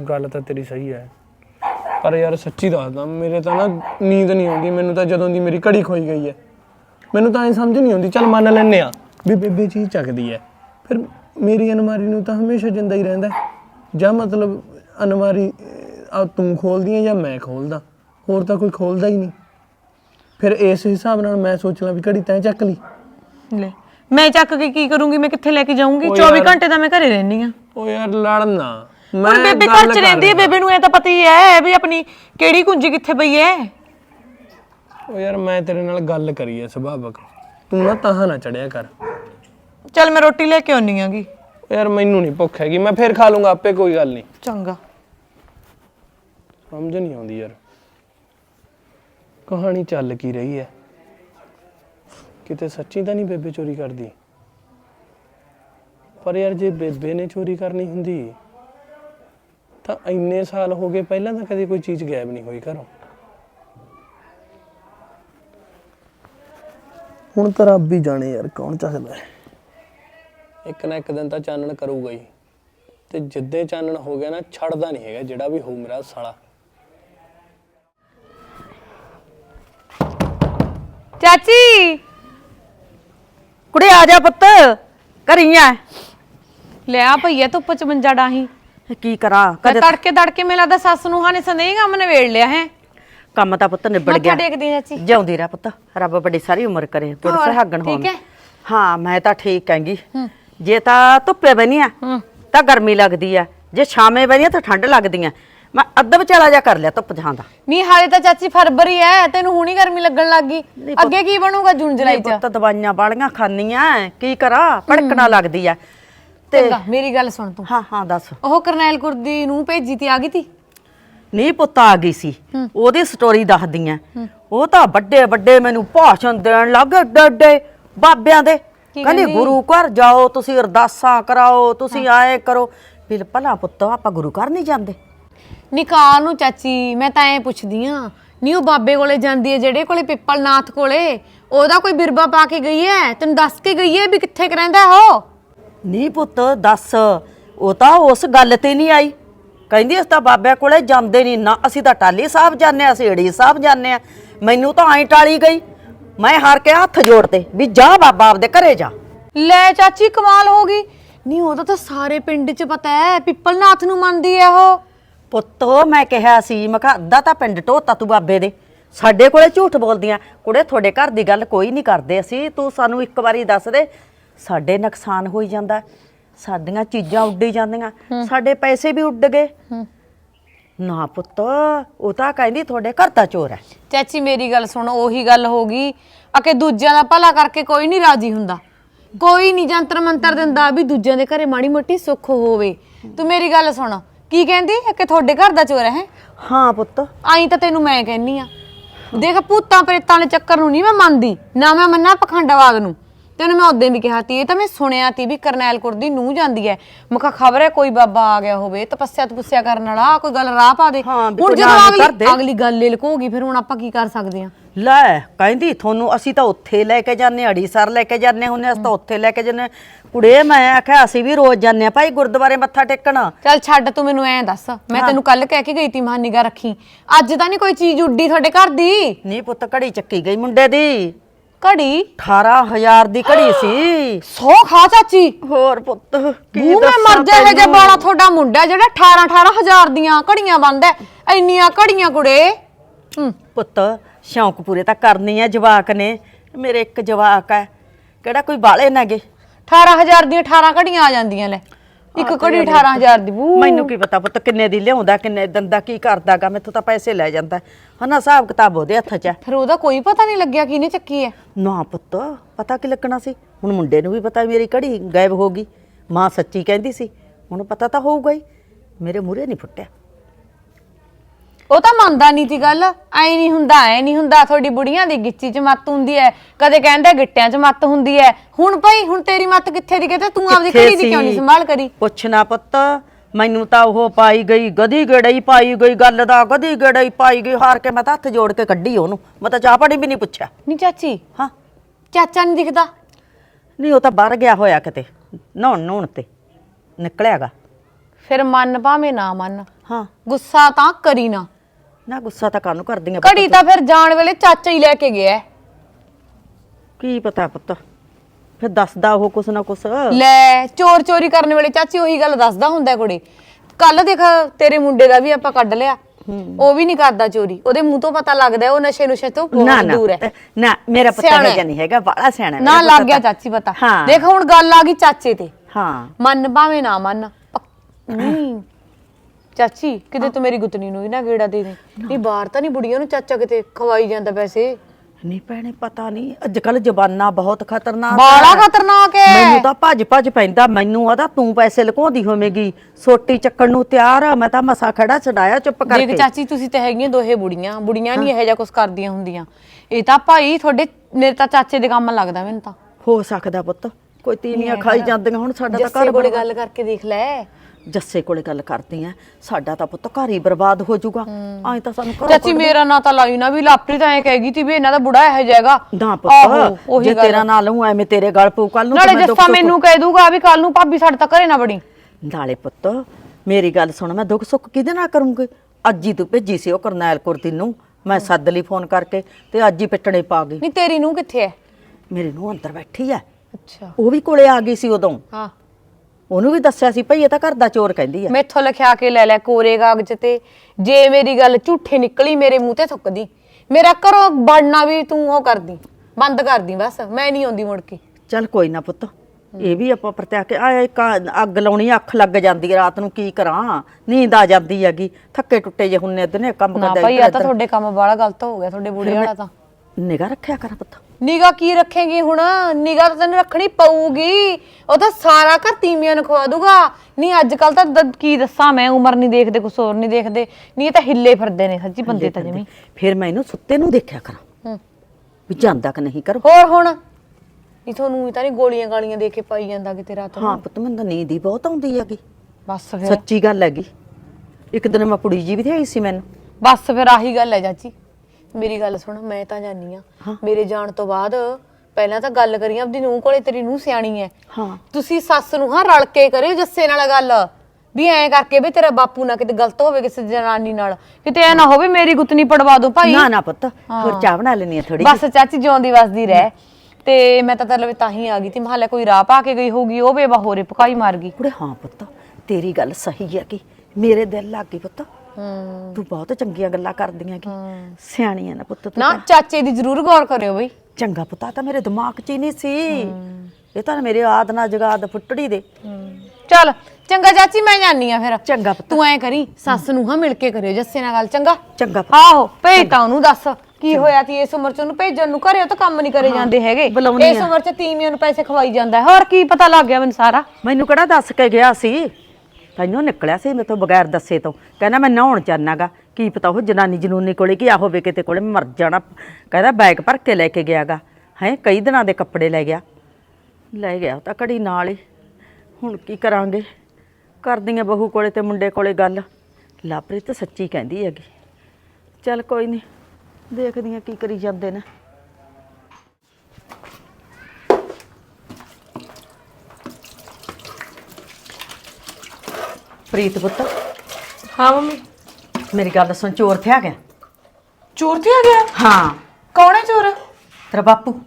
ਗੱਲ ਤਾਂ ਤੇਰੀ ਸਹੀ ਹੈ। ਪਰ ਯਾਰ ਸੱਚੀ ਦੱਸਦਾ ਮੇਰੇ ਤਾਂ ਨਾ ਨੀਂਦ ਨਹੀਂ ਆਉਂਦੀ ਮੈਨੂੰ ਤਾਂ ਜਦੋਂ ਦੀ ਮੇਰੀ ਘੜੀ ਖੋਈ ਗਈ ਹੈ। ਮੈਨੂੰ ਤਾਂ ਐ ਸਮਝ ਨਹੀਂ ਆਉਂਦੀ ਚੱਲ ਮੰਨ ਲੈਨੇ ਆ ਵੀ ਬੇਬੇ ਚੀਜ਼ ਚੱਕਦੀ ਹੈ। ਫਿਰ ਮੇਰੀ ਅਨਮਾਰੀ ਨੂੰ ਤਾਂ ਹਮੇਸ਼ਾ ਜਿੰਦਾ ਹੀ ਰਹਿੰਦਾ ਹੈ। ਜਾਂ ਮਤਲਬ ਅਨਮਾਰੀ ਅਹ, ਆ ਤੂੰ ਖੋਲਦੀ ਹੈ ਜਾਂ ਮੈਂ ਖੋਲਦਾ ਹੋਰ ਤਾਂ ਕੋਈ ਖੋਲਦਾ ਹੀ ਨਹੀਂ। ਫਿਰ ਇਸ ਹਿਸਾਬ ਨਾਲ ਮੈਂ ਸੋਚ ਲਾਂ ਵੀ ਘੜੀ ਤੈਂ ਚੱਕ ਲਈ। ਲੈ। ਮੈਂ ਚੱਕ ਕੇ ਕੀ ਕਰੂੰਗੀ? ਮੈਂ ਕਿੱਥੇ ਲੈ ਕੇ ਜਾਊਂਗੀ? ਓ 24 ਯਾਰ। ਘੰਟੇ ਤਾਂ ਮੈਂ ਘਰੇ ਰਹਿਣੀ ਆ ਓ ਯਾਰ ਲੜਨਾ ਹੁਣ ਬੇਬੇ ਗੱਲ ਘਰ 'ਚ ਰਹਿੰਦੀ ਹੈ। ਬੇਬੇ ਨੂੰ ਇਹ ਤਾਂ ਪਤਾ ਹੀ ਹੈ ਵੀ ਆਪਣੀ ਕਿਹੜੀ ਕੁੰਜੀ ਕਿੱਥੇ ਪਈ ਹੈ। ਓ ਯਾਰ ਮੈਂ ਤੇਰੇ ਨਾਲ ਗੱਲ ਕਰੀ ਐ ਸੁਭਾਵਕ। ਤੂੰ ਨਾ ਤਾਹਾਂ ਨਾ ਚੜਿਆ ਕਰ। ਚੱਲ ਮੈਂ ਰੋਟੀ ਲੈ ਕੇ ਆਉਣੀ ਆਂਗੀ ਓ ਯਾਰ ਮੈਨੂੰ ਨਹੀਂ ਭੁੱਖ ਹੈਗੀ। ਮੈਂ ਫੇਰ ਖਾ ਲੂੰਗਾ ਆਪੇ ਕੋਈ ਗੱਲ ਨਹੀਂ ਚੰਗਾ। ਸਮਝ ਨਹੀਂ ਆਉਂਦੀ ਯਾਰ। ਕਹਾਣੀ ਚੱਲ ਕੀ ਰਹੀ ਹੈ? ਕਿਤੇ ਸੱਚੀ ਤਾਂ ਨਹੀਂ ਬੇਬੇ ਚੋਰੀ ਕਰਦੀ? ਪਰ ਯਾਰ ਜੇ ਬੇਬੇ ਨੇ ਚੋਰੀ ਕਰਨੀ ਹੁੰਦੀ ਤਾਂ ਇੰਨੇ ਸਾਲ ਹੋ ਗਏ ਪਹਿਲਾਂ ਤਾਂ ਕਦੇ ਕੋਈ ਚੀਜ਼ ਗਾਇਬ ਨਹੀਂ ਹੋਈ ਘਰੋਂ। ਹੁਣ ਤਾਂ ਰੱਬ ਹੀ ਜਾਣੇ ਯਾਰ ਕੌਣ ਚੱਕਦਾ ਹੈ। ਇੱਕ ਨਾ ਇੱਕ ਦਿਨ ਤਾਂ ਚਾਨਣ ਕਰੂਗਾ ਹੀ। ਤੇ ਜਿੱਦੇ ਚਾਨਣ ਹੋ ਗਿਆ ਨਾ ਛੱਡਦਾ ਨਹੀਂ ਹੈਗਾ ਜਿਹੜਾ ਵੀ ਹੋਊ ਮੇਰਾ ਸਾਲਾ। ਚਾਚੀ! ਕੁੜੇ ਆ ਜਾ ਪੁੱਤ ਕਰੀਆਂ ਲਿਆ ਭਈਆ ਧੁੱਪ ਚ ਮੰਜਾ ਡਾਹੀ। ਕੀ ਕਰਾਂ ਕਦੇ ਤੜਕੇ ਤੜਕੇ ਮੇਲਾ ਦਾ ਸੱਸ ਨੂੰ ਹਾਨੇ ਸੰਦੇਹ ਕੰਮ ਨੇ ਵੇੜ ਲਿਆ ਹੈ? ਕੰਮ ਤਾਂ ਪੁੱਤ ਨਿਬੜ ਮੱਥਾ ਗਿਆ ਟੇਕਦੀ ਆ ਚਾਚੀ। ਜਿਉਂਦੀ ਰਹਿ ਪੁੱਤ ਰੱਬ ਬੜੀ ਸਾਰੀ ਉਮਰ ਕਰੇ ਤੁਰ ਸੁਹਾਗਣ ਠੀਕ ਹੋਣ। ਹੈ? ਹਾਂ ਮੈਂ ਤਾਂ ਠੀਕ ਹੈਗੀ। ਜੇ ਤਾਂ ਧੁੱਪੇ ਬੈਨੀਆਂ ਤਾਂ ਗਰਮੀ ਲੱਗਦੀ ਆ। ਜੇ ਛਾਵੇਂ ਬੈਨੀਆਂ ਤਾਂ ਠੰਡ ਲੱਗਦੀ ਆ। ਮੈਂ ਅੱਧ ਵਿਚਾਲਾ ਜਾ ਕਰ ਲਿਆ ਧੁੱਪ ਜਹਾਂ ਦਾ। ਨਹੀਂ ਹਾਲੇ ਤਾਂ ਚਾਚੀ ਫਰਵਰੀ ਐ ਤੈਨੂੰ ਹੁਣੀ ਗਰਮੀ ਲੱਗਣ ਲੱਗ ਗਈ। ਅੱਗੇ ਕੀ ਬਣੂਗਾ ਜੂਨ ਜੁਲਾਈ ਚ? ਪੁੱਤ ਦਵਾਈਆਂ ਬਾਲੀਆਂ ਖਾਨੀਆਂ ਕੀ ਕਰਾਂ? ਭੜਕਣਾ ਲੱਗਦੀ ਆ ਤੇ ਮੇਰੀ ਗੱਲ ਸੁਣ ਤੂੰ। ਹਾਂ ਹਾਂ ਦੱਸ। ਉਹ ਕਰਨੈਲ ਕੁਰਦੀ ਨੂੰ ਭੇਜੀ ਤੀ ਆ ਗਈ ਤੀ? ਨਹੀਂ ਪੁੱਤ ਆ ਗਈ ਸੀ। ਉਹਦੀ ਸਟੋਰੀ ਦੱਸਦੀਆਂ ਉਹ ਤਾਂ ਵੱਡੇ ਵੱਡੇ ਮੈਨੂੰ ਭਾਸ਼ਣ ਦੇਣ ਲੱਗ ਏਡੇ ਬਾਬਿਆਂ ਦੇ। ਕਹਿੰਦੀ ਗੁਰੂ ਘਰ ਜਾਓ ਤੁਸੀਂ ਅਰਦਾਸਾਂ ਕਰਾਓ ਤੁਸੀਂ ਆਏ ਕਰੋ। ਵੀ ਭਲਾ ਪੁੱਤ ਆਪਾਂ ਗੁਰੂ ਘਰ ਨਹੀਂ ਜਾਂਦੇ। ਨਿਕਾਹ ਨੂੰ ਚਾਚੀ ਮੈਂ ਤਾਂ ਐ ਪੁੱਛਦੀ ਆ ਨੀ ਉਹ ਬਾਬੇ ਕੋਲੇ ਜਾਂਦੀ ਐ ਜਿਹੜੇ ਕੋਲੇ ਪਿੱਪਲ ਨਾਥ ਕੋਲੇ ਉਹਦਾ ਕੋਈ ਬਿਰਬਾ ਪਾ ਕੇ ਗਈ ਐ ਤੈਨੂੰ ਦੱਸ ਕੇ ਗਈ ਐ ਵੀ ਕਿੱਥੇ ਕੁ ਰਹਿੰਦਾ ਉਹ? ਨਹੀਂ ਪੁੱਤ ਦੱਸ ਉਹ ਤਾਂ ਉਸ ਗੱਲ ਤੇ ਨਹੀਂ ਆਈ। ਕਹਿੰਦੀ ਅਸੀਂ ਤਾਂ ਬਾਬਿਆਂ ਕੋਲੇ ਜਾਂਦੇ ਨਹੀਂ ਨਾ ਅਸੀਂ ਤਾਂ ਟਾਲੀ ਸਾਹਿਬ ਜਾਂਦੇ ਆ ਅਸੀਂ ਏੜੀ ਸਾਹਿਬ ਜਾਂਦੇ ਆ ਮੈਨੂੰ ਤਾਂ ਐਂ ਟਾਲੀ ਗਈ। ਮੈਂ ਹਾਰ ਕੇ ਹੱਥ ਜੋੜਤੇ ਵੀ ਜਾ ਬਾਬਾ ਆਪਦੇ ਘਰੇ ਜਾ। ਲੈ ਚਾਚੀ ਕਮਾਲ ਹੋ ਗਈ। ਨਹੀਂ ਉਹਦਾ ਤਾਂ ਸਾਰੇ ਪਿੰਡ 'ਚ ਪਤਾ ਐ ਪਿੱਪਲ ਨਾਥ ਨੂੰ ਮੰਨਦੀ ਐ ਉਹ। ਪੁੱਤ ਮੈਂ ਕਿਹਾ ਸੀ ਮੈਂ ਕਿਹਾ ਅੱਧਾ ਤਾਂ ਪਿੰਡ ਢੋਤਾ ਤੂੰ ਬਾਬੇ ਦੇ। ਸਾਡੇ ਕੋਲੇ ਝੂਠ ਬੋਲਦੀਆਂ। ਕੁੜੇ ਤੁਹਾਡੇ ਘਰ ਦੀ ਗੱਲ ਕੋਈ ਨਹੀਂ ਕਰਦੇ ਅਸੀਂ। ਤੂੰ ਸਾਨੂੰ ਇੱਕ ਵਾਰੀ ਦੱਸ ਦੇ ਸਾਡੇ ਨੁਕਸਾਨ ਹੋਈ ਜਾਂਦਾ। ਸਾਡੀਆਂ ਚੀਜ਼ਾਂ ਉੱਡੀ ਜਾਂਦੀਆਂ। ਸਾਡੇ ਪੈਸੇ ਵੀ ਉੱਡ ਗਏ। ਨਾ ਪੁੱਤ ਉਹ ਤਾਂ ਕਹਿੰਦੀ ਤੁਹਾਡੇ ਘਰ ਦਾ ਚੋਰ ਹੈ। ਚਾਚੀ ਮੇਰੀ ਗੱਲ ਸੁਣ ਉਹੀ ਗੱਲ ਹੋ ਗਈ। ਅਕੇ ਦੂਜਿਆਂ ਦਾ ਭਲਾ ਕਰਕੇ ਕੋਈ ਨਹੀਂ ਰਾਜੀ ਹੁੰਦਾ। ਕੋਈ ਨਹੀਂ ਜੰਤਰ ਮੰਤਰ ਦਿੰਦਾ ਵੀ ਦੂਜਿਆਂ ਦੇ ਘਰੇ ਮਾੜੀ ਮੋਟੀ ਸੁੱਖ ਹੋਵੇ। ਤੂੰ ਮੇਰੀ ਗੱਲ ਸੁਣ ਕੀ ਕਹਿੰਦੀ? ਕਿ ਤੁਹਾਡੇ ਘਰ ਦਾ ਚੋਰ ਹੈ ਹਾਂ? ਪੁੱਤ। ਆਈ ਤਾਂ ਤੈਨੂੰ ਮੈਂ ਕਹਿੰਨੀ ਆ। ਦੇਖ ਭੂਤਾਂ ਪ੍ਰੇਤਾਂ ਦੇ ਚੱਕਰ ਨੂੰ ਨਹੀਂ ਮੈਂ ਮੰਨਦੀ। ਨਾ ਮੈਂ ਮੰਨਾਂ ਪਖੰਡਵਾਦ ਨੂੰ। ਤੈਨੂੰ ਮੈਂ ਉਦੋਂ ਵੀ ਕਿਹਾ ਤੀ ਇਹ ਤਾਂ ਮੈਂ ਸੁਣਿਆ ਤੀ ਵੀ ਕਰਨੈਲ ਕੁਰਦੀ ਨੂੰ ਜਾਂਦੀ ਐ। ਮਖਾ ਖਬਰ ਹੈ ਕੋਈ ਬਾਬਾ ਆ ਗਿਆ ਹੋਵੇ ਤਪੱਸਿਆ ਤਪੱਸਿਆ ਕਰਨ ਵਾਲਾ ਕੋਈ ਗੱਲ ਰਾਹ ਪਾ ਦੇ। ਹਾਂ, ਵੀ ਹੁਣ ਜਦੋਂ ਧਰ ਦੇ। ਅਗਲੀ ਅਗਲੀ ਗੱਲ ਇਹ ਲੁਕੋਗੀ ਫਿਰ ਹੁਣ ਆਪਾਂ ਕੀ ਕਰ ਸਕਦੇ ਆ? ਲੈ ਕਹਿੰਦੀ ਤੁਹਾਨੂੰ ਅਸੀਂ ਤਾਂ ਉੱਥੇ ਲੈ ਕੇ ਜਾਂਦੇ ਅੜੀਸਰ ਲੈ ਕੇ ਜਾਂਦੇ ਹੁੰਨੇ ਅਸੀਂ ਤਾਂ ਉੱਥੇ ਲੈ ਕੇ ਜਾਂਦੇ ਕੁੜੇ ਮੈਂ ਆਖਿਆ ਅਸੀਂ ਵੀ ਰੋਜ਼ ਜਾਂਦੇ ਆ ਭਾਈ ਗੁਰਦੁਆਰੇ ਮੱਥਾ ਟੇਕਣ। ਚੱਲ ਛੱਡ ਤੂੰ ਮੈਨੂੰ ਐਂ ਦੱਸ ਮੈਂ ਤੈਨੂੰ ਕੱਲ ਕਹਿ ਕੇ ਗਈ ਤੀ ਮਹਾਂ ਨਿਗਾ ਰੱਖੀ। ਅੱਜ ਤਾਂ ਨਹੀਂ ਕੋਈ ਚੀਜ਼ ਉੱਡੀ ਤੁਹਾਡੇ ਘਰ ਦੀ? ਨਹੀਂ ਪੁੱਤ ਘੜੀ ਚੱਕੀ ਗਈ ਮੁੰਡੇ ਦੀ। ਘੜੀ? 18000 ਦੀ ਘੜੀ ਸੀ। ਸੌ ਖਾ ਚਾਚੀ। ਹੋਰ ਪੁੱਤ ਕੀ ਮੂੰਹ ਮੈਂ ਮਰ ਜਾ ਇਹ ਜੇ। ਬਾਲਾ ਤੁਹਾਡਾ ਮੁੰਡਾ ਜਿਹੜਾ 18 18 ਹਜ਼ਾਰ ਦੀਆਂ ਘੜੀਆਂ ਬੰਦਾ ਇੰਨੀਆਂ ਘੜੀਆਂ ਕੁੜੇ। ਹੂੰ। ਪੁੱਤ ਸ਼ੌਂਕ ਪੂਰੇ ਤਾਂ ਕਰਨੀ ਆ ਜਵਾਕ ਨੇ। ਮੇਰੇ ਇੱਕ ਜਵਾਕ ਹੈ ਕਿਹੜਾ ਕੋਈ ਬਾਲੇ ਨਾਗੇ 18000 ਦੀਆਂ 18 ਘੜੀਆਂ ਆ ਜਾਂਦੀਆਂ ਲੈ। ਇੱਕ ਘੜੀ 18000 ਦੀ ਬੂ ਮੈਨੂੰ ਕੀ ਪਤਾ ਪੁੱਤ ਕਿੰਨੇ ਦੀ ਲਿਆਉਂਦਾ ਕਿੰਨੇ ਦੰਦਾ ਕੀ ਕਰਦਾਗਾ ਮੈਥੋਂ ਤਾਂ ਪੈਸੇ ਲੈ ਜਾਂਦਾ। ਹਨਾ ਹਿਸਾਬ ਕਿਤਾਬ ਉਹਦੇ ਹੱਥ 'ਚ ਹੈ ਫਿਰ ਉਹਦਾ ਕੋਈ ਪਤਾ ਨਹੀਂ ਲੱਗਿਆ ਕਿਹਨੇ ਚੱਕੀ ਹੈ ਨਾ ਪੁੱਤ ਪਤਾ ਕੀ ਲੱਗਣਾ ਸੀ? ਹੁਣ ਮੁੰਡੇ ਨੂੰ ਵੀ ਪਤਾ ਮੇਰੀ ਘੜੀ ਗਾਇਬ ਹੋ ਗਈ। ਮਾਂ ਸੱਚੀ ਕਹਿੰਦੀ ਸੀ ਹੁਣ ਪਤਾ ਤਾਂ ਹੋਊਗਾ ਹੀ। ਮੇਰੇ ਮੂਹਰੇ ਨਹੀਂ ਫੁੱਟਿਆ। ਉਹ ਤਾਂ ਮੰਨਦਾ ਨਹੀਂ ਤੀ ਗੱਲ। ਐ ਨਹੀਂ ਹੁੰਦਾ ਐ ਨਹੀਂ ਹੁੰਦਾ। ਤੁਹਾਡੀ ਬੁੜੀਆਂ ਦੀ ਗਿੱਚੀ 'ਚ ਮੱਤ ਹੁੰਦੀ ਐ। ਕਦੇ ਕਹਿੰਦੇ ਗਿੱਟਿਆਂ 'ਚ ਮੱਤ ਹੁੰਦੀ ਐ। ਹੁਣ ਭਾਈ ਹੁਣ ਤੇਰੀ ਮੱਤ ਕਿੱਥੇ ਦੀ ਕਿਤੇ? ਤੂੰ ਆਪਦੀ ਕਿੱਥੇ ਘੜੀ ਦੀ ਕਿਉਂ ਨਹੀਂ ਸੀ? ਸੰਭਾਲ ਕਰੀ? ਪੁੱਛ ਨਾ ਪੁੱਤ। ਮੈਨੂੰ ਤਾਂ ਉਹ ਪਾਈ ਗਈ ਗਦੀ ਗੜਈ ਪਾਈ ਗਈ ਗੱਲ ਦਾ ਗਦੀ ਗੜਈ ਪਾਈ ਗਈ। ਹਾਰ ਕੇ ਮੈਂ ਤਾਂ ਹੱਥ ਜੋੜ ਕੇ ਕੱਢੀ ਉਹਨੂੰ। ਮੈਂ ਤਾਂ ਚਾਹ ਪਾਣੀ ਵੀ ਨਹੀਂ ਪੁੱਛਿਆ। ਨਹੀਂ ਚਾਚੀ ਹਾਂ। ਚਾਚਾ ਨਹੀਂ ਦਿਖਦਾ। ਨਹੀਂ ਉਹ ਤਾਂ ਬਾਹਰ ਗਿਆ ਹੋਇਆ ਕਿਤੇ। ਨਹਾਉਣ ਨਹਾਉਣ ਤੇ ਨਿਕਲਿਆਗਾ। ਫਿਰ ਮੰਨ ਭਾਵੇਂ ਨਾ ਮੰਨ। ਹਾਂ। ਗੁੱਸਾ ਤਾਂ ਕਰੀ ਨਾ। ਨਾ ਗੁੱਸਾ ਤਾਂ ਕਾਹਨੂੰ ਕਰਦੀਆਂ ਘੜੀ ਤਾਂ ਫਿਰ ਜਾਣ ਵੇਲੇ ਚਾਚਾ ਹੀ ਲੈ ਕੇ ਗਿਆ। ਹੈ। ਕੀ ਪਤਾ ਪੁੱਤ? ਫਿਰ ਦੱਸਦਾ ਉਹ ਕੁਛ ਨਾ ਕੁਛ। ਲੈ ਚੋਰ ਚੋਰੀ ਕਰਨ ਵੇਲੇ ਚਾਚੀ ਉਹੀ ਗੱਲ ਦੱਸਦਾ ਹੁੰਦਾ ਕੁੜੀ। ਕੱਲ ਦੇਖ ਤੇਰੇ ਮੁੰਡੇ ਦਾ ਵੀ ਆਪਾਂ ਕੱਢ ਲਿਆ। ਉਹ ਵੀ ਨਹੀਂ ਕਰਦਾ ਚੋਰੀ। ਉਹਦੇ ਮੂੰਹ ਤੋਂ ਪਤਾ ਲੱਗਦਾ ਹੈ ਉਹ ਨਸ਼ੇ ਨੁਸ਼ੇ ਤੋਂ ਨਾ ਬਹੁਤ ਨਾ ਦੂਰ ਹੈ। ਨਾ ਮੇਰਾ ਪੁੱਤ ਸਿਆਣਾ ਨਹੀਂ ਹੈਗਾ ਬਾਲਾ ਸਿਆਣਾ ਹੈ ਨਾ ਮੇਰਾ ਲੱਗ ਪੁੱਤ ਗਿਆ ਤਾਂ। ਚਾਚੀ ਪਤਾ। ਹਾਂ। ਦੇਖ ਹੁਣ ਗੱਲ ਆ ਗਈ ਚਾਚੇ ਤੇ। ਹਾਂ। ਮੰਨ ਭਾਵੇਂ ਨਾ ਮੰਨ। ਪੱਕ- ਨਹੀਂ। ਚਾਚੀ ਕਿਤੇ ਤੂੰ ਮੇਰੀ ਗੁੱਤਨੀ ਨੂੰ ਵੀ ਨਾ ਗੇੜਾ ਦੇ ਦੇ। ਨਹੀਂ ਬਾਹਰ ਤਾਂ ਨਹੀਂ ਬੁੜੀਆਂ ਨੂੰ ਚਾਚਾ ਕਿਤੇ ਖਵਾਈ ਜਾਂਦਾ ਪੈਸੇ ਨਹੀਂ ਭੈਣੇ ਪਤਾ ਨਹੀਂ। ਅੱਜ ਕੱਲ ਜ਼ਬਾਨਾਂ ਬਹੁਤ ਖਤਰਨਾਕ ਬਾਲਾ ਹੈ। ਖਤਰਨਾਕ ਹੈ। ਮੈਨੂੰ ਤਾਂ ਭੱਜ ਭੱਜ ਪੈਂਦਾ ਮੈਨੂੰ ਆਦਾ ਤੂੰ ਪੈਸੇ ਲੁਕਾਉਂਦੀ ਹੋਵੇਂਗੀ। ਸੋਟੀ ਚੱਕਣ ਨੂੰ ਤਿਆਰ ਆ ਮੈਂ ਤਾਂ ਮਸਾ ਖੜਾ ਛਡਾਇਆ ਚੁੱਪ ਦੇਖ ਕਰਕੇ। ਚਾਚੀ ਤੁਸੀਂ ਤਾਂ ਹੈਗੀਆਂ ਦੋਹੇ ਬੁੜੀਆਂ। ਬੁੜੀਆਂ ਨਹੀਂ ਇਹੋ ਜਿਹਾ ਕੁਝ ਕਰਦੀਆਂ ਹੁੰਦੀਆਂ। ਇਹ ਤਾਂ ਭਾਈ ਤੁਹਾਡੇ ਮੇਰੇ ਤਾਂ ਚਾਚੇ ਦੇ ਕੰਮ ਲੱਗਦਾ ਮੈਨੂੰ ਤਾਂ। ਹੋ ਸਕਦਾ ਪੁੱਤ। ਕੋਈ ਤੀਵੀਆਂ ਖਾਈ ਜਾਂਦੀਆਂ ਹੁਣ ਸਾਡਾ ਤਾਂ ਘਰ ਕੋਲੇ ਗੱਲ ਕਰਕੇ ਦੇਖ ਲੈ। ਜੱਸੇ ਕੋਲੇ ਗੱਲ ਕਰਦੀ ਆ ਸਾਡਾ ਤਾਂ ਪੁੱਤ ਘਰ ਹੀ ਬਰਬਾਦ ਹੋ ਜਾਊਗਾ। ਐਂ ਤਾਂ ਸਾਨੂੰ ਘਰੋਂ ਚਾਚੀ ਮੇਰਾ ਨਾਂ ਤਾਂ ਲਾਈ ਨਾ ਵੀ ਲਾਪਰੀ ਤਾਂ ਐ ਕਹੇਗੀ ਤੀ ਵੀ ਇਹਨਾਂ ਦਾ ਬੁੜਾ ਇਹੋ ਜਿਹਾ ਹੈਗਾ। ਨਾ ਆਹੋ, ਪੁੱਤ ਉਹੀ ਜੇ ਗੱਲ ਤੇਰਾ ਨਾਂ ਲਊ ਐਵੇਂ ਤੇਰੇ ਗਲ ਪਊ ਕੱਲ ਨੂੰ ਨਾਲੇ ਦੁੱਖ ਜੱਸਾ ਸੁੱਖ- ਮੈਨੂੰ ਕਹਿ ਦੂਗਾ ਵੀ ਕੱਲ ਨੂੰ ਭਾਬੀ ਸਾਡੇ ਤਾਂ ਘਰੇ ਨਾ ਬੜੀ ਨਾਲੇ ਪੁੱਤ ਮੇਰੀ ਗੱਲ ਸੁਣ ਮੈਂ ਦੁੱਖ ਸੁੱਖ ਕਿਹਦੇ ਨਾਲ ਕਰੂੰਗੀ? ਅੱਜ ਹੀ ਤੂੰ ਭੇਜੀ ਸੀ ਉਹ ਕਰਨੈਲ ਕੁਰਤੀ ਨੂੰ ਮੈਂ ਸੱਦ ਲਈ ਫੋਨ ਕਰਕੇ ਤੇ ਅੱਜ ਹੀ ਪਿੱਟਣੇ ਪਾ ਗਈ। ਨਹੀਂ ਤੇਰੀ ਨੂੰ ਕਿੱਥੇ ਐ? ਮੇਰੇ ਨੂੰ ਅੰਦਰ ਬੈਠੀ ਐ। ਅੱਛਾ। ਉਹ ਵੀ ਕੋਲੇ ਆ ਗਈ ਸੀ ਉਦੋਂ। ਹਾਂ। ਉਹਨੂੰ ਵੀ ਦੱਸਿਆ ਸੀ ਭਈ ਇਹ ਤਾਂ ਘਰ ਦਾ ਚੋਰ ਕਹਿੰਦੀ ਐ ਮੈਥੋਂ ਲਿਖਿਆ ਕੇ ਲੈ ਲੈ ਕੋਰੇ ਕਾਗਜ਼ ਤੇ ਜੇ ਮੇਰੀ ਗੱਲ ਝੂਠੇ ਨਿਕਲੀ ਮੇਰੇ ਮੂੰਹ ਤੇ ਥੁੱਕਦੀ। ਮੇਰਾ ਘਰੋਂ ਵੜਨਾ ਵੀ ਤੂੰ ਉਹ ਕਰਦੀ ਬੰਦ ਕਰਦੀ ਬਸ ਮੈਂ ਨਹੀਂ ਆਉਂਦੀ ਮੁੜ ਕੇ। ਚੱਲ ਕੋਈ ਨਾ ਪੁੱਤ ਇਹ ਵੀ ਆਪਾਂ ਪ੍ਰਤਿਆ ਕੇ ਆ ਇੱਕ ਆ- ਅੱਗ ਲਾਉਣੀ ਅੱਖ ਲੱਗ ਜਾਂਦੀ ਹੈ ਰਾਤ ਨੂੰ ਕੀ ਕਰਾਂ? ਨੀਂਦ ਆ ਜਾਂਦੀ ਹੈਗੀ ਥੱਕੇ ਟੁੱਟੇ ਜੇ ਹੁੰਨੇ ਦਿਨੇ ਕੰਮ ਨਾ ਕਰਦੇ ਭਾਈ ਆ ਤਾਂ ਤੁਹਾਡੇ ਕੰਮ ਬਾਲਾ ਗਲਤ ਹੋ ਗਿਆ ਤੁਹਾਡੇ ਬੁੜੇ ਵਾਲਾ ਤਾਂ। ਨਿਗਾ ਰੱਖਿਆ ਕਰ ਪੁੱਤ। ਨਿਗਾ ਕੀ ਰੱਖੇਗੀ ਹੁਣ? ਨਿਗਾ ਤਾਂ ਤੈਨੂੰ ਰੱਖਣੀ ਪਊਗੀ। ਉਹ ਤਾਂ ਸਾਰਾ ਘਰ ਤੀਵੀਆਂ ਨੂੰ ਖਵਾ ਦੂਗਾ। ਨਹੀਂ ਅੱਜ ਕੱਲ ਤਾਂ ਦ- ਕੀ ਦੱਸਾਂ ਮੈਂ ਉਮਰ ਨਹੀਂ ਦੇਖਦੇ ਕੁਛ ਹੋਰ ਨਹੀਂ ਦੇਖਦੇ। ਨਹੀਂ ਇਹ ਤਾਂ ਹਿੱਲੇ ਫਿਰਦੇ ਨੇ ਸੱਚੀ ਬੰਦੇ ਤਾਂ ਜਿਵੇਂ ਫਿਰ ਮੈਂ ਇਹਨੂੰ ਸੁੱਤੇ ਨੂੰ ਦੇਖਿਆ ਕਰਾਂ। ਹੂੰ। ਵੀ ਜਾਂਦਾ ਕਿ ਨਹੀਂ ਕਰੋ। ਹੋਰ ਹੁਣ? ਇਹ ਤੁਹਾਨੂੰ ਤਾਂ ਨਹੀਂ ਗੋਲੀਆਂ ਗਾਲੀਆਂ ਦੇ ਕੇ ਪਾਈ ਜਾਂਦਾ ਕਿਤੇ ਰਾਤ ਨੂੰ। ਹਾਂ ਪੁੱਤ ਮੈਨੂੰ ਤਾਂ ਨੀਂਦ ਹੀ ਬਹੁਤ ਆਉਂਦੀ ਹੈਗੀ। ਬਸ ਫਿਰ। ਸੱਚੀ ਗੱਲ ਹੈਗੀ। ਇੱਕ ਦਿਨ ਮੈਂ ਕੁੜੀ ਜੀ ਵੀ ਤੇ ਆਈ ਸੀ ਮੈਨੂੰ। ਬਸ ਫਿਰ ਆਹੀ ਗੱਲ ਹੈ ਚਾਚੀ। ਮੇਰੀ ਗੱਲ ਸੁਣ ਮੈਂ ਤਾਂ ਜਾਨੀ ਆ ਮੇਰੇ ਜਾਣ ਤੋਂ ਬਾਅਦ ਪਹਿਲਾਂ ਤਾਂ ਗੱਲ ਕਰੀ ਆਪਦੀ ਨੂੰਹ ਕੋਲੇ ਤੇਰੀ ਨੂੰਹ ਸਿਆਣੀ ਐ। ਹਾਂ। ਤੁਸੀਂ ਸੱਸ ਨੂੰ ਹਾਂ ਰਲ ਕੇ ਕਰਿਓ ਜੱਸੇ ਨਾਲ ਗੱਲ ਵੀ ਐਂ ਕਰਕੇ ਵੀ ਤੇਰਾ ਬਾਪੂ ਨਾ ਕਿਤੇ ਗਲਤ ਹੋਵੇ ਕਿਸੇ ਜਨਾਨੀ ਨਾਲ। ਕਿਤੇ ਐ ਨਾ ਹੋਵੇ ਮੇਰੀ ਗੁੱਤਨੀ ਪੜਵਾ ਦੋ ਭਾਈ। ਨਾ ਨਾ ਪੁੱਤ ਹੋਰ ਚਾਹ ਬਣਾ ਲੈਣੀ ਆ ਥੋੜੀ ਬਸ ਚਾਚੀ ਜਿਉਂਦੀ ਵਸਦੀ ਰਹਿ। ਤੇ ਮੈਂ ਤਾਂ ਤੇਰੇ ਲਈ ਤਾਂ ਹੀ ਆ ਗਈ ਤੀ ਮਹਾਲੇ ਕੋਈ ਰਾਹ ਪਾ ਕੇ ਗਈ ਹੋਗੀ ਉਹ ਬੇਵਾ ਹੋਰੇ ਪਕਾਈ ਮਾਰ ਗਈ। ਕੁੜੇ ਹਾਂ ਪੁੱਤ ਤੇਰੀ ਗੱਲ ਸਹੀ ਹੈ ਕਿ ਮੇਰੇ ਦਿਲ ਲੱਗ ਗਈ ਪੁੱਤ। ਹੂੰ। ਤੂੰ ਬਹੁਤ ਚੰਗੀਆਂ ਗੱਲਾਂ ਕਰਦੀਆਂ ਕਿ। ਸਿਆਣੀ ਨਾ ਪੁੱਤ ਤੂੰ ਨਾ ਚਾਚੇ ਦੀ ਜ਼ਰੂਰ ਗੌਰ ਕਰਿਓ ਬਈ। ਚੰਗਾ ਪੁੱਤ ਆਹ ਤਾਂ ਮੇਰੇ ਦਿਮਾਗ 'ਚ ਹੀ ਨਹੀਂ ਸੀ। ਇਹ ਤਾਂ ਮੇਰੇ ਆਦ ਨਾ ਜਗਾਦ ਫੁੱਟੜੀ ਦੇ। ਚੱਲ ਚੰਗਾ ਚਾਚੀ ਮੈਂ ਜਾਨੀ ਆ ਫਿਰ। ਚੰਗਾ ਪੁੱਤ। ਤੂੰ ਐ ਕਰੀ ਸੱਸ ਨੂੰ ਹਾਂ ਮਿਲ ਕੇ ਕਰਿਓ ਜੱਸੇ ਨਾਲ ਗੱਲ ਚੰਗਾ? ਚੰਗਾ ਪੁੱਤ। ਆਹੋ ਭੇਜ ਤਾਂ ਉਹਨੂੰ ਦੱਸ ਕੀ ਹੋਇਆ ਤੀ ਇਸ ਉਮਰ ਚ? ਉਹਨੂੰ ਭੇਜਣ ਨੂੰ ਘਰੇ ਉਹ ਤਾਂ ਕੰਮ ਨਹੀਂ ਕਰੇ ਜਾਂਦੇ ਹੈਗੇ। ਬੁਲਾਉਣੀ ਇਸ ਆ। ਉਮਰ ਚ ਤੀਵੀਆਂ ਨੂੰ ਪੈਸੇ ਖਵਾਈ ਜਾਂਦਾ ਹੈ। ਹੋਰ ਕੀ ਪਤਾ ਲੱਗ ਗਿਆ ਮੈਨੂੰ ਸਾਰਾ। ਮੈਨੂੰ ਕਿਹੜਾ ਦੱਸ ਕੇ ਗਿਆ ਸੀ? ਤੈਨੂੰ ਨਿਕਲਿਆ ਸੀ ਮੇਰੇ ਤੋਂ ਬਗੈਰ ਦੱਸੇ ਤੋਂ। ਕਹਿੰਦਾ ਮੈਂ ਨਹਾਉਣ ਜਾਣਾਗਾ। ਕੀ ਪਤਾ ਉਹ ਜਨਾਨੀ ਜਨੂਨੀ ਕੋਲੇ ਕੀ ਆ, ਹੋਵੇ ਕਿਤੇ ਕੋਲੇ ਮੈਂ ਮਰ ਜਾਣਾ। ਕਹਿੰਦਾ ਬੈਗ ਭਰ ਕੇ ਲੈ ਕੇ ਗਿਆਗਾ। ਹੈ, ਕਈ ਦਿਨਾਂ ਦੇ ਕੱਪੜੇ ਲੈ ਗਿਆ। ਲੈ ਗਿਆ ਉਹ ਤਾਂ ਘੜੀ ਨਾਲ ਹੀ। ਹੁਣ ਕੀ ਕਰਾਂਗੇ? ਕਰਦੀਆਂ ਬਹੂ ਕੋਲੇ ਤੇ ਮੁੰਡੇ ਕੋਲੇ ਗੱਲ। ਲਾਪ੍ਰੀਤ ਸੱਚੀ ਕਹਿੰਦੀ ਹੈਗੀ। ਚੱਲ ਕੋਈ ਨਹੀਂ ਦੇਖਦੀਆਂ ਕੀ ਕਰੀ ਜਾਂਦੇ ਨੇ। ਪ੍ਰੀਤ ਪੁੱਤ ਹਾਂ ਮੰਮੀ। ਮੇਰੀ ਗੱਲ ਸੁਣ ਚੋਰ ਤੇ ਆ ਗਿਆ। ਚੋਰ ਤੇ ਆ ਗਿਆ? ਹਾਂ। ਕੌਣ ਹੈ ਚੋਰ? ਤੇਰਾ ਬਾਪੂ।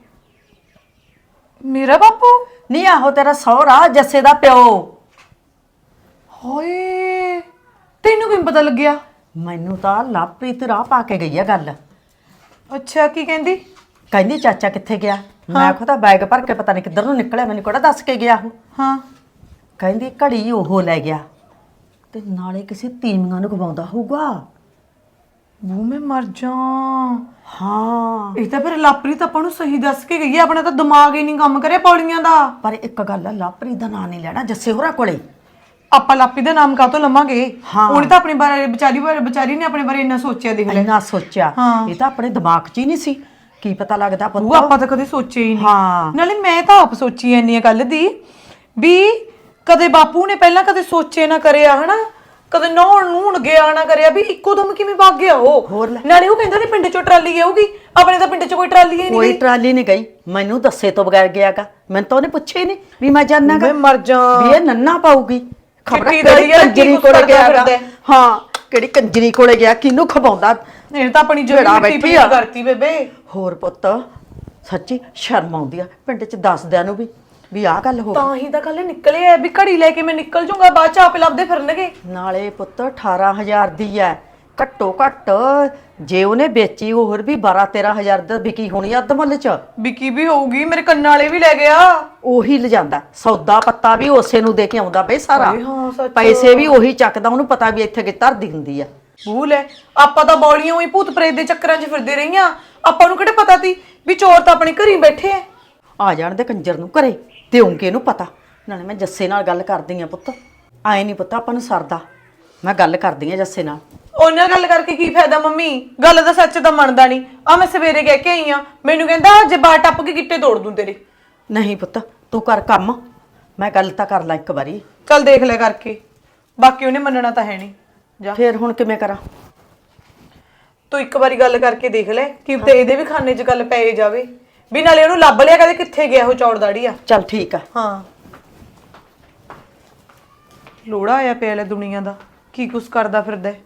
ਮੇਰਾ ਬਾਪੂ? ਨਹੀਂ ਆਹੋ ਤੇਰਾ ਸਹੁਰਾ ਜੱਸੇ ਦਾ ਪਿਓ। ਹਾਏ ਤੈਨੂੰ ਕਿਵੇਂ ਪਤਾ ਲੱਗਿਆ? ਮੈਨੂੰ ਤਾਂ ਲਾਪ੍ਰੀਤ ਰਾਹ ਪਾ ਕੇ ਗਈ ਆ ਗੱਲ। ਅੱਛਾ ਕੀ ਕਹਿੰਦੀ? ਕਹਿੰਦੀ ਚਾਚਾ ਕਿੱਥੇ ਗਿਆ? ਮੈਂ ਆਖੋ ਤਾਂ ਬੈਗ ਭਰ ਕੇ ਪਤਾ ਨਹੀਂ ਕਿੱਧਰ ਨੂੰ ਨਿਕਲਿਆ ਮੈਨੂੰ ਕਿਹੜਾ ਦੱਸ ਕੇ ਗਿਆ ਉਹ। ਹਾਂ। ਕਹਿੰਦੀ ਘੜੀ ਉਹ ਲੈ ਗਿਆ। ਤੇ ਨਾਲੇ ਕਿਸੇ ਤੀਮੀਆਂ ਨੂੰ ਗਵਾਉਂਦਾ ਹੋਊਗਾ। ਉਹ ਮੈਂ ਮਰ ਜਾ ਹਾਂ। ਇਹ ਤਾਂ ਫਿਰ ਲਾਪਰੀ ਤਾਂ ਆਪਾਂ ਨੂੰ ਸਹੀ ਦੱਸ ਕੇ ਗਈ ਹੈ ਆਪਣਾ ਤਾਂ ਦਿਮਾਗ ਹੀ ਨਹੀਂ ਕੰਮ ਕਰਿਆ ਪੌੜੀਆਂ ਦਾ। ਪਰ ਇੱਕ ਗੱਲ ਆ ਲਾਪ੍ਰੀਤ ਦਾ ਨਾਂ ਨਹੀਂ ਲੈਣਾ ਜੱਸੇ ਹੋਰਾਂ ਕੋਲੇ। ਆਪਾਂ ਲਾਪੀ ਦਾ ਨਾਮ ਕਾਹਤੋਂ ਲਵਾਂਗੇ? ਹਾਂ। ਉਹਨੇ ਤਾਂ ਆਪਣੇ ਬਾਰੇ ਵਿਚਾਰੀ ਬਾਰੇ ਵਿਚਾਰੀ ਨੇ ਆਪਣੇ ਬਾਰੇ ਇੰਨਾ ਸੋਚਿਆ ਦੇਖ ਲੈ। ਇੰਨਾ ਸੋਚਿਆ। ਹਾਂ। ਇਹ ਤਾਂ ਆਪਣੇ ਦਿਮਾਗ 'ਚ ਹੀ ਨਹੀਂ ਸੀ। ਕੀ ਪਤਾ ਲੱਗਦਾ ਉਹ ਪੁੱਤ। ਆਪਾਂ ਤਾਂ ਕਦੇ ਸੋਚਿਆ ਹੀ ਨਹੀਂ। ਹਾਂ। ਨਾਲੇ ਮੈਂ ਤਾਂ ਆਪ ਸੋਚੀ ਐਨੀ ਗੱਲ ਦੀ ਵੀ ਕਦੇ ਬਾਪੂ ਨੇ ਪਹਿਲਾਂ ਕਦੇ ਸੋਚੇ ਨਾ ਕਰਿਆ ਹਨਾ? ਕਦੇ ਨਹਾਉਣ ਨੂਣ ਗਿਆ ਨਾ ਕਰਿਆ ਵੀ ਇੱਕੋ ਦਮ ਕਿਵੇਂ ਵਗ ਗਿਆ ਉਹ? ਹੋਰ ਲੈ। ਨਾਲੇ ਉਹ ਕਹਿੰਦਾ ਸੀ ਪਿੰਡ ਚੋਂ ਟਰਾਲੀ ਆਊਗੀ ਆਪਣੇ ਤਾਂ ਪਿੰਡ 'ਚ ਕੋਈ ਟਰਾਲੀ ਹੀ ਨਹੀਂ। ਕੋਈ ਟਰਾਲੀ ਨਹੀਂ ਗਈ। ਮੈਨੂੰ ਦੱਸੇ ਤੋਂ ਬਗੈਰ ਗਿਆਗਾ। ਮੈਨੂੰ ਤਾਂ ਉਹਨੇ ਪੁੱਛਿਆ ਹੀ ਨਹੀਂ ਵੀ ਮੈਂ ਜਾਣਾਗਾ ਮੈਂ ਮਰ ਜਾ। ਵੀ ਇਹ ਨੰਨਾ ਪਾਊਗੀ। ਖਬਰ ਚਿੱਟੀ ਦਾੜੀ ਵਾਲਾ ਕੀ ਕੰਜਰੀ ਕੋਲੇ ਕਰਦਾ ਗਿਆ ਗਾ। ਫਿਰਦਾ? ਹੈ। ਹਾਂ ਕਿਹੜੀ ਕੰਜਰੀ ਕੋਲੇ ਗਿਆ ਕਿਹਨੂੰ ਖਵਾਉਂਦਾ? ਇਹ ਤਾਂ ਆਪਣੀ ਜਿਹੜਾ ਜਿਹੜੀ ਬੈਠੀ ਮਿੱਟੀ ਆ। ਕਰਤੀ ਬੇਬੇ। ਹੋਰ ਪੁੱਤ ਸੱਚੀ ਸ਼ਰਮ ਆਉਂਦੀ ਆ। ਪਿੰਡ 'ਚ ਦੱਸਦਿਆਂ ਨੂੰ ਵੀ ਵੀ ਆਹ ਗੱਲ ਹੋ। ਤਾਂ ਹੀ ਤਾਂ ਕੱਲ ਨਿਕਲੇ ਆ ਵੀ ਘੜੀ ਲੈ ਕੇ ਮੈਂ ਨਿਕਲ ਜਾਊਂਗਾ ਬਾਅਦ ਚ ਆਪੇ ਲੱਭਦੇ ਫਿਰਨਗੇ। ਨਾਲੇ ਪੁੱਤ 18000 ਦੀ ਐ। ਘੱਟੋ ਘੱਟ ਜੇ ਉਹਨੇ ਵੇਚੀ ਹੋਰ ਵੀ 12 13000 ਦਾ ਵਿਕੀ ਹੋਣੀ ਆ ਅੱਧ ਮੁੱਲ 'ਚ। ਵਿਕੀ ਵੀ ਹੋਊਗੀ ਮੇਰੇ ਕੰਨਾਂ ਵਾਲੇ ਵੀ ਲੈ ਗਿਆ ਉਹੀ ਲਿਜਾਂਦਾ ਸੌਦਾ ਪੱਤਾ ਵੀ ਉਸੇ ਨੂੰ ਦੇ ਕੇ ਆਉਂਦਾ ਬਈ ਸਾਰਾ। ਹਾਏ ਹਾਂ, ਸੱਚ। ਪੈਸੇ ਵੀ ਉਹੀ ਚੱਕਦਾ ਉਹਨੂੰ ਪਤਾ ਵੀ ਇੱਥੇ ਕਿ ਧਰਦੀ ਹੁੰਦੀ ਆ। ਭੂਲ ਹੈ ਆਪਾਂ ਤਾਂ ਬੌਲੀਆਂ ਉਹੀ ਭੂਤ ਪ੍ਰੇਤ ਦੇ ਚੱਕਰਾਂ 'ਚ ਫਿਰਦੇ ਰਹੀਆਂ। ਆਪਾਂ ਨੂੰ ਕਿਹੜੇ ਪਤਾ ਸੀ ਵੀ ਚੋਰ ਤਾਂ ਆਪਣੇ ਘਰ ਹੀ ਬੈਠੇ ਐ। ਆ ਜਾਣ ਦੇ ਕੰਜਰ ਨੂੰ ਘਰੇ। ਦਿਉਂਗੇ ਇਹਨੂੰ ਪਤਾ। ਨਾਲੇ ਮੈਂ ਜੱਸੇ ਨਾਲ ਗੱਲ ਕਰਦੀ ਆ ਪੁੱਤ। ਆਏ ਨਹੀਂ ਪੁੱਤ ਆਪਾਂ ਨੂੰ ਸਰਦਾ। ਮੈਂ ਗੱਲ ਕਰਦੀ ਆ ਜੱਸੇ ਨਾਲ। ਉਹਨਾਂ ਨਾਲ ਗੱਲ ਕਰਕੇ ਕੀ ਫਾਇਦਾ ਮੰਮੀ? ਗੱਲ ਤਾਂ ਸੱਚ ਤਾਂ ਮੰਨਦਾ ਨਹੀਂ ਆ ਮੈਂ ਸਵੇਰੇ ਕਹਿ ਕੇ ਆਈ ਆ। ਮੈਨੂੰ ਕਹਿੰਦਾ ਜੇ ਬਾਹਰ ਟੱਪ ਕੇ ਗਿੱਟੇ ਤੋੜ ਦੂੰ ਤੇਰੇ। ਨਹੀਂ ਪੁੱਤ ਤੂੰ ਕਰ ਕੰਮ। ਮੈਂ ਗੱਲ ਤਾਂ ਕਰ ਲੈ ਇੱਕ ਵਾਰੀ। ਚੱਲ ਦੇਖ ਲੈ ਕਰਕੇ। ਬਾਕੀ ਉਹਨੇ ਮੰਨਣਾ ਤਾਂ ਹੈ ਨਹੀਂ ਜਾ। ਫੇਰ ਹੁਣ ਕਿਵੇਂ ਕਰਾਂ? ਤੂੰ ਇੱਕ ਵਾਰੀ ਗੱਲ ਕਰਕੇ ਦੇਖ ਲੈ ਕਿ ਤੇ ਇਹਦੇ ਵੀ ਖਾਨੇ 'ਚ ਗੱਲ ਪੈ ਜਾਵੇ। ਵੀ ਨਾਲੇ ਉਹਨੂੰ ਲੱਭ ਲਿਆ ਕਦੇ ਕਿੱਥੇ ਗਿਆ ਉਹ ਚੌੜ ਦਾੜੀ ਆ। ਚੱਲ ਠੀਕ ਆ। ਹਾਂ। ਲੋੜਾ ਆਇਆ ਪਿਆ ਲੈ ਦੁਨੀਆ ਦਾ। ਕੀ ਕੁਛ ਕਰਦਾ ਫਿਰਦਾ ਹੈ।